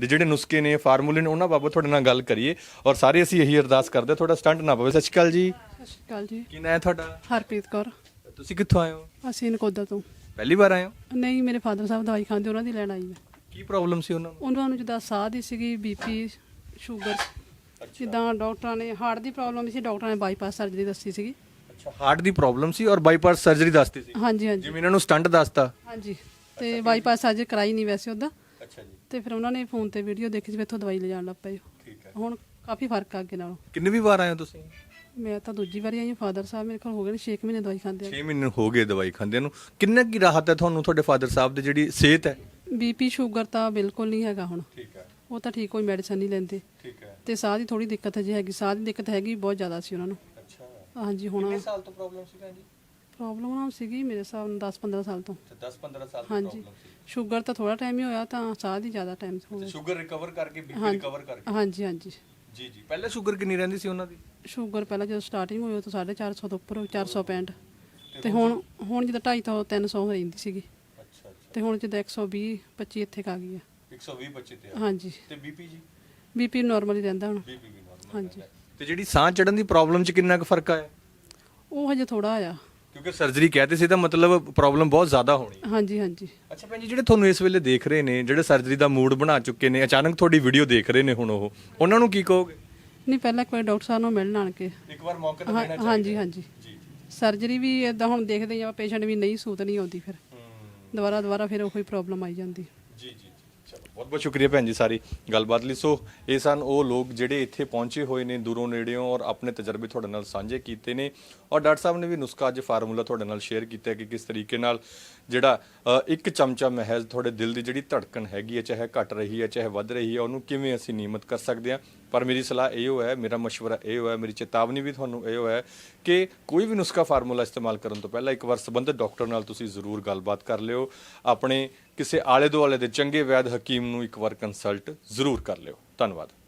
ਦੇ ਜਿਹੜੇ ਨੁਸਖੇ ਨੇ ਫਾਰਮੂਲੇ ਨੇ ਉਹਨਾਂ ਬਾਬਤ ਤੁਹਾਡੇ ਨਾਲ ਗੱਲ ਕਰੀਏ ਔਰ ਸਾਰੇ ਅਸੀਂ ਇਹੀ ਅਰਦਾਸ ਕਰਦੇ ਹਾਂ, ਤੁਹਾਡਾ ਸਟੰਟ ਨਾ ਪਵੇ। ਸਤਿ ਸ਼੍ਰੀ ਅਕਾਲ ਜੀ। ਸਤਿ ਸ਼੍ਰੀ ਅਕਾਲ ਜੀ। ਕੀ ਨਾਂ ਹੈ ਤੁਹਾਡਾ? ਹਰਪ੍ਰੀਤ ਕੌਰ। ਤੁਸੀਂ ਕਿੱਥੋਂ ਆਏ ਹੋ? ਅਸੀਂ ਨਕੋਦਾ ਤੋਂ। ਪਹਿਲੀ ਵਾਰ ਆਏ ਹੋ? ਨਹੀਂ ਮੇਰੇ ਫਾਦਰ ਸਾਹਿਬ ਦਵਾਈ ਖਾਂਦੇ ਉਹਨਾਂ ਦੀ ਲੈਣ ਆਈ ਹੈ ਕੀ ਪ੍ਰੋਬਲਮ ਸੀ ਉਹਨਾਂ ਨੂੰ? ਉਹਨਾਂ ਨੂੰ ਜਿੱਦਾਂ ਸਾਹ ਦੀ ਸੀਗੀ ਬੀਪੀ ਸ਼ੂਗਰ ਜਿੱਦਾਂ ਡਾਕਟਰਾਂ ਨੇ ਹਾਰਟ ਦੀ ਪ੍ਰੋਬਲਮ ਸੀ ਡਾਕਟਰਾਂ ਨੇ ਬਾਈਪਾਸ ਸਰਜਰੀ ਦੱਸੀ ਸੀਗੀ। ਅੱਛਾ ਹਾਰਟ ਦੀ ਪ੍ਰੋਬਲਮ ਸੀ ਔਰ ਬਾਈਪਾਸ ਸਰਜਰੀ ਦੱਸਤੀ ਸੀ? ਹਾਂਜੀ ਹਾਂਜੀ। ਜਿਵੇਂ ਇਹਨਾਂ ਨੂੰ ਸਟੰਟ ਦੱਸਤਾ। ਹਾਂਜੀ ਤੇ ਬਾਈਪਾਸ ਸਰਜਰੀ ਕਰਾਈ ਨਹੀਂ ਵੈਸੇ ਉਹਦਾ ਅੱਛਾ ਜੀ। ਤੇ ਫਿਰ ਉਹਨਾਂ ਨੇ ਫੋਨ ਤੇ ਵੀਡੀਓ ਦੇਖੀ ਸੀ ਇੱਥੋਂ ਦਵਾਈ ਲਿਜਾਣ ਲੱਗ ਪਏ। ਠੀਕ ਹੈ। ਹੁਣ ਕਾਫੀ ਫ਼ਰਕ ਆ ਅੱਗੇ ਨਾਲੋਂ। ਕਿੰਨੀ ਵੀ ਵਾਰ ਆਏ ਹੋ ਤੁਸੀਂ? ਮੈਂ ਤਾਂ ਦੂਜੀ ਵਾਰੀ ਆਈ ਹਾਂ ਫਾਦਰ ਸਾਹਿਬ ਮੇਰੇ ਕੋਲ ਹੋ ਗਏ ਨੇ 6 ਮਹੀਨੇ ਦਵਾਈ ਖਾਂਦੇ 6 ਮਹੀਨੇ ਹੋ ਗਏ ਦਵਾਈ ਖਾਂਦੇ ਨੂੰ। ਕਿੰਨਾ ਕੀ ਰਾਹਤ ਹੈ ਤੁਹਾਨੂੰ ਤੁਹਾਡੇ ਫਾਦਰ ਸਾਹਿਬ ਦੀ ਜਿਹੜੀ ਸਿਹਤ ਹੈ? ਆ ਬੀਪੀ ਸ਼ੂਗਰ ਤਾਂ ਬਿਲਕੁਲ ਨਹੀਂ ਹੈਗਾ ਹੁਣ। ਠੀਕ ਹੈ। ਉਹ ਤਾਂ ਠੀਕ ਕੋਈ ਮੈਡੀਸਨ ਨਹੀਂ ਲੈਂਦੇ। ਠੀਕ ਹੈ। ਤੇ ਸਾਹ ਦੀ ਥੋੜੀ ਦਿੱਕਤ ਹਜੇ ਹੈਗੀ ਸਾਹ ਦੀ ਦਿੱਕਤ ਹੈਗੀ ਬਹੁਤ ਜ਼ਿਆਦਾ ਸੀ ਉਹਨਾਂ ਨੂੰ। ਅੱਛਾ। ਹਾਂਜੀ ਹੁਣ ਸਾਲ ਤੋਂ ਪ੍ਰੋਬਲਮ ਸੀ ਜੀ? ਪ੍ਰੋਬਲਮ ਉਹਨਾਂ ਨੂੰ ਸੀਗੀ ਮੇਰੇ ਹਿਸਾਬ ਨਾਲ 10-15 ਸਾਲ ਤੋਂ। 10 15 ਸਾਲ ਹਾਂਜੀ। ਸ਼ੂਗਰ ਤਾਂ ਥੋੜਾ ਟਾਈਮ ਹੀ ਹੋਇਆ ਤਾਂ ਸਾਹ ਦੀ ਜ਼ਿਆਦਾ ਟਾਈਮ ਹੋ ਗਿਆ ਸ਼ੂਗਰ ਰਿਕਵਰ ਕਰਕੇ ਬੀਪੀ। ਰਿਕਵਰ ਕਰਕੇ। ਹਾਂਜੀ ਹਾਂਜੀ। ਜੀ ਜੀ। ਪਹਿਲਾਂ ਸ਼ੂਗਰ ਕਿੰਨੀ ਰਹਿੰਦੀ ਸੀ ਉਹਨਾਂ ਦੀ? ਸ਼ੂਗਰ ਪਹਿਲਾਂ ਜਦੋਂ ਸਟਾਰਟਿੰਗ ਹੋਈ ਉਹ ਤਾਂ 450 ਤੋਂ ਉੱਪਰ ਹੋਈ 465 ਤੇ ਹੁਣ ਹੁਣ ਜਿੱਦਾਂ 250 ਤੋਂ 300 ਹੋ ਰਹਿੰਦੀ ਸੀਗੀ। ਤੇ ਹੁਣ ਜਿੱਦਾਂ 120 25 ਇੱਥੇ ਕੁ ਆ ਗਈ ਆ। 120 25 ਤੇ ਹਾਂਜੀ। ਤੇ ਬੀਪੀ ਜੀ? ਬੀਪੀ ਨਾਰਮਲ ਹੀ ਰਹਿੰਦਾ ਹੁਣ। ਹਾਂਜੀ। ਤੇ ਜਿਹੜੀ ਸਾਹ ਚੜਨ ਦੀ ਪ੍ਰੋਬਲਮ 'ਚ ਕਿੰਨਾ ਕੁ ਫ਼ਰਕ ਆਇਆ? ਉਹ ਹਜੇ ਥੋੜਾ ਆਇਆ। ਕਿਉਂਕਿ ਸਰਜਰੀ ਕਹਤੇ ਸੀ ਤਾਂ ਮਤਲਬ ਪ੍ਰੋਬਲਮ ਬਹੁਤ ਜ਼ਿਆਦਾ ਹੋਣੀ ਹਾਂਜੀ ਹਾਂਜੀ। ਅੱਛਾ ਭੈਣ ਜੀ ਜਿਹੜੇ ਤੁਹਾਨੂੰ ਇਸ ਵੇਲੇ ਦੇਖ ਰਹੇ ਨੇ ਜਿਹੜੇ ਸਰਜਰੀ ਦਾ ਮੂਡ ਬਣਾ ਚੁੱਕੇ ਨੇ ਅਚਾਨਕ ਤੁਹਾਡੀ ਵੀਡੀਓ ਦੇਖ ਰਹੇ ਨੇ ਹੁਣ ਉਹ ਉਹਨਾਂ ਨੂੰ ਕੀ ਕਹੋਗੇ? ਨਹੀਂ ਪਹਿਲਾਂ ਕੋਈ ਡਾਕਟਰ ਸਾਹਿਬ ਨੂੰ ਮਿਲਣ ਆਣ ਕੇ ਇੱਕ ਵਾਰ ਮੌਕਾ ਹਾਂ- ਹਾਂਜੀ ਹਾਂਜੀ। ਸਰਜਰੀ ਵੀ ਇਦਾਂ ਹੁਣ ਦੇਖਦੇ ਆ ਪੇਸ਼ੈਂਟ ਵੀ ਨਹੀਂ ਸੂਤ ਨਹੀਂ ਆਉਂਦੀ ਫਿਰ। ਦੁਬਾਰਾ ਦੁਬਾਰਾ ਫਿਰ ਉਹੀ ਪ੍ਰੋਬਲਮ ਆਈ ਜਾਂਦੀ। ਜੀ ਜੀ ਚਲੋ, ਬਹੁਤ ਬਹੁਤ ਸ਼ੁਕਰੀਆ ਭੈਣ ਜੀ ਸਾਰੀ ਗੱਲਬਾਤ ਲਈ। ਸੋ ਇਹ ਸਨ ਉਹ ਲੋਕ ਜਿਹੜੇ ਇੱਥੇ ਪਹੁੰਚੇ ਹੋਏ ਨੇ ਦੂਰੋਂ ਨੇੜਿਓਂ ਔਰ ਆਪਣੇ ਤਜਰਬੇ ਤੁਹਾਡੇ ਨਾਲ ਸਾਂਝੇ ਕੀਤੇ ਨੇ। ਔਰ ਡਾਕਟਰ ਸਾਹਿਬ ਨੇ ਵੀ ਨੁਸਖਾ ਅੱਜ ਫਾਰਮੂਲਾ ਤੁਹਾਡੇ ਨਾਲ ਸ਼ੇਅਰ ਕੀਤਾ ਕਿ ਕਿਸ ਤਰੀਕੇ ਨਾਲ ਜਿਹੜਾ ਇੱਕ ਚਮਚਾ ਮਹਿਜ਼ ਤੁਹਾਡੇ ਦਿਲ ਦੀ ਜਿਹੜੀ ਧੜਕਣ ਹੈਗੀ ਹੈ, ਚਾਹੇ ਘਟ ਰਹੀ ਹੈ, ਚਾਹੇ ਵੱਧ ਰਹੀ ਹੈ, ਉਹਨੂੰ ਕਿਵੇਂ ਅਸੀਂ ਨਿਯਮਤ ਕਰ ਸਕਦੇ ਹਾਂ? ਪਰ ਮੇਰੀ ਸਲਾਹ ਇਹ ਹੋਇਆ, ਮੇਰਾ مشਵਰਾ ਇਹ ਹੋਇਆ, ਮੇਰੀ ਚੇਤਾਵਨੀ ਵੀ ਤੁਹਾਨੂੰ ਇਹ ਹੋਇਆ ਕਿ ਕੋਈ ਵੀ ਨੁਸਖਾ ਫਾਰਮੂਲਾ ਇਸਤੇਮਾਲ ਕਰਨ ਤੋਂ ਪਹਿਲਾਂ ਇੱਕ ਵਾਰ ਸੰਬੰਧਿਤ ਡਾਕਟਰ ਨਾਲ ਤੁਸੀਂ ਜ਼ਰੂਰ ਗੱਲਬਾਤ ਕਰ ਲਿਓ। ਆਪਣੇ ਕਿਸੇ ਆਲੇ ਦੁਆਲੇ ਦੇ ਚੰਗੇ ਵੈਦ ਹਕੀਮ ਨੂੰ ਇੱਕ ਵਾਰ ਕੰਸਲਟ ਜ਼ਰੂਰ ਕਰ ਲਿਓ। ਧੰਨਵਾਦ।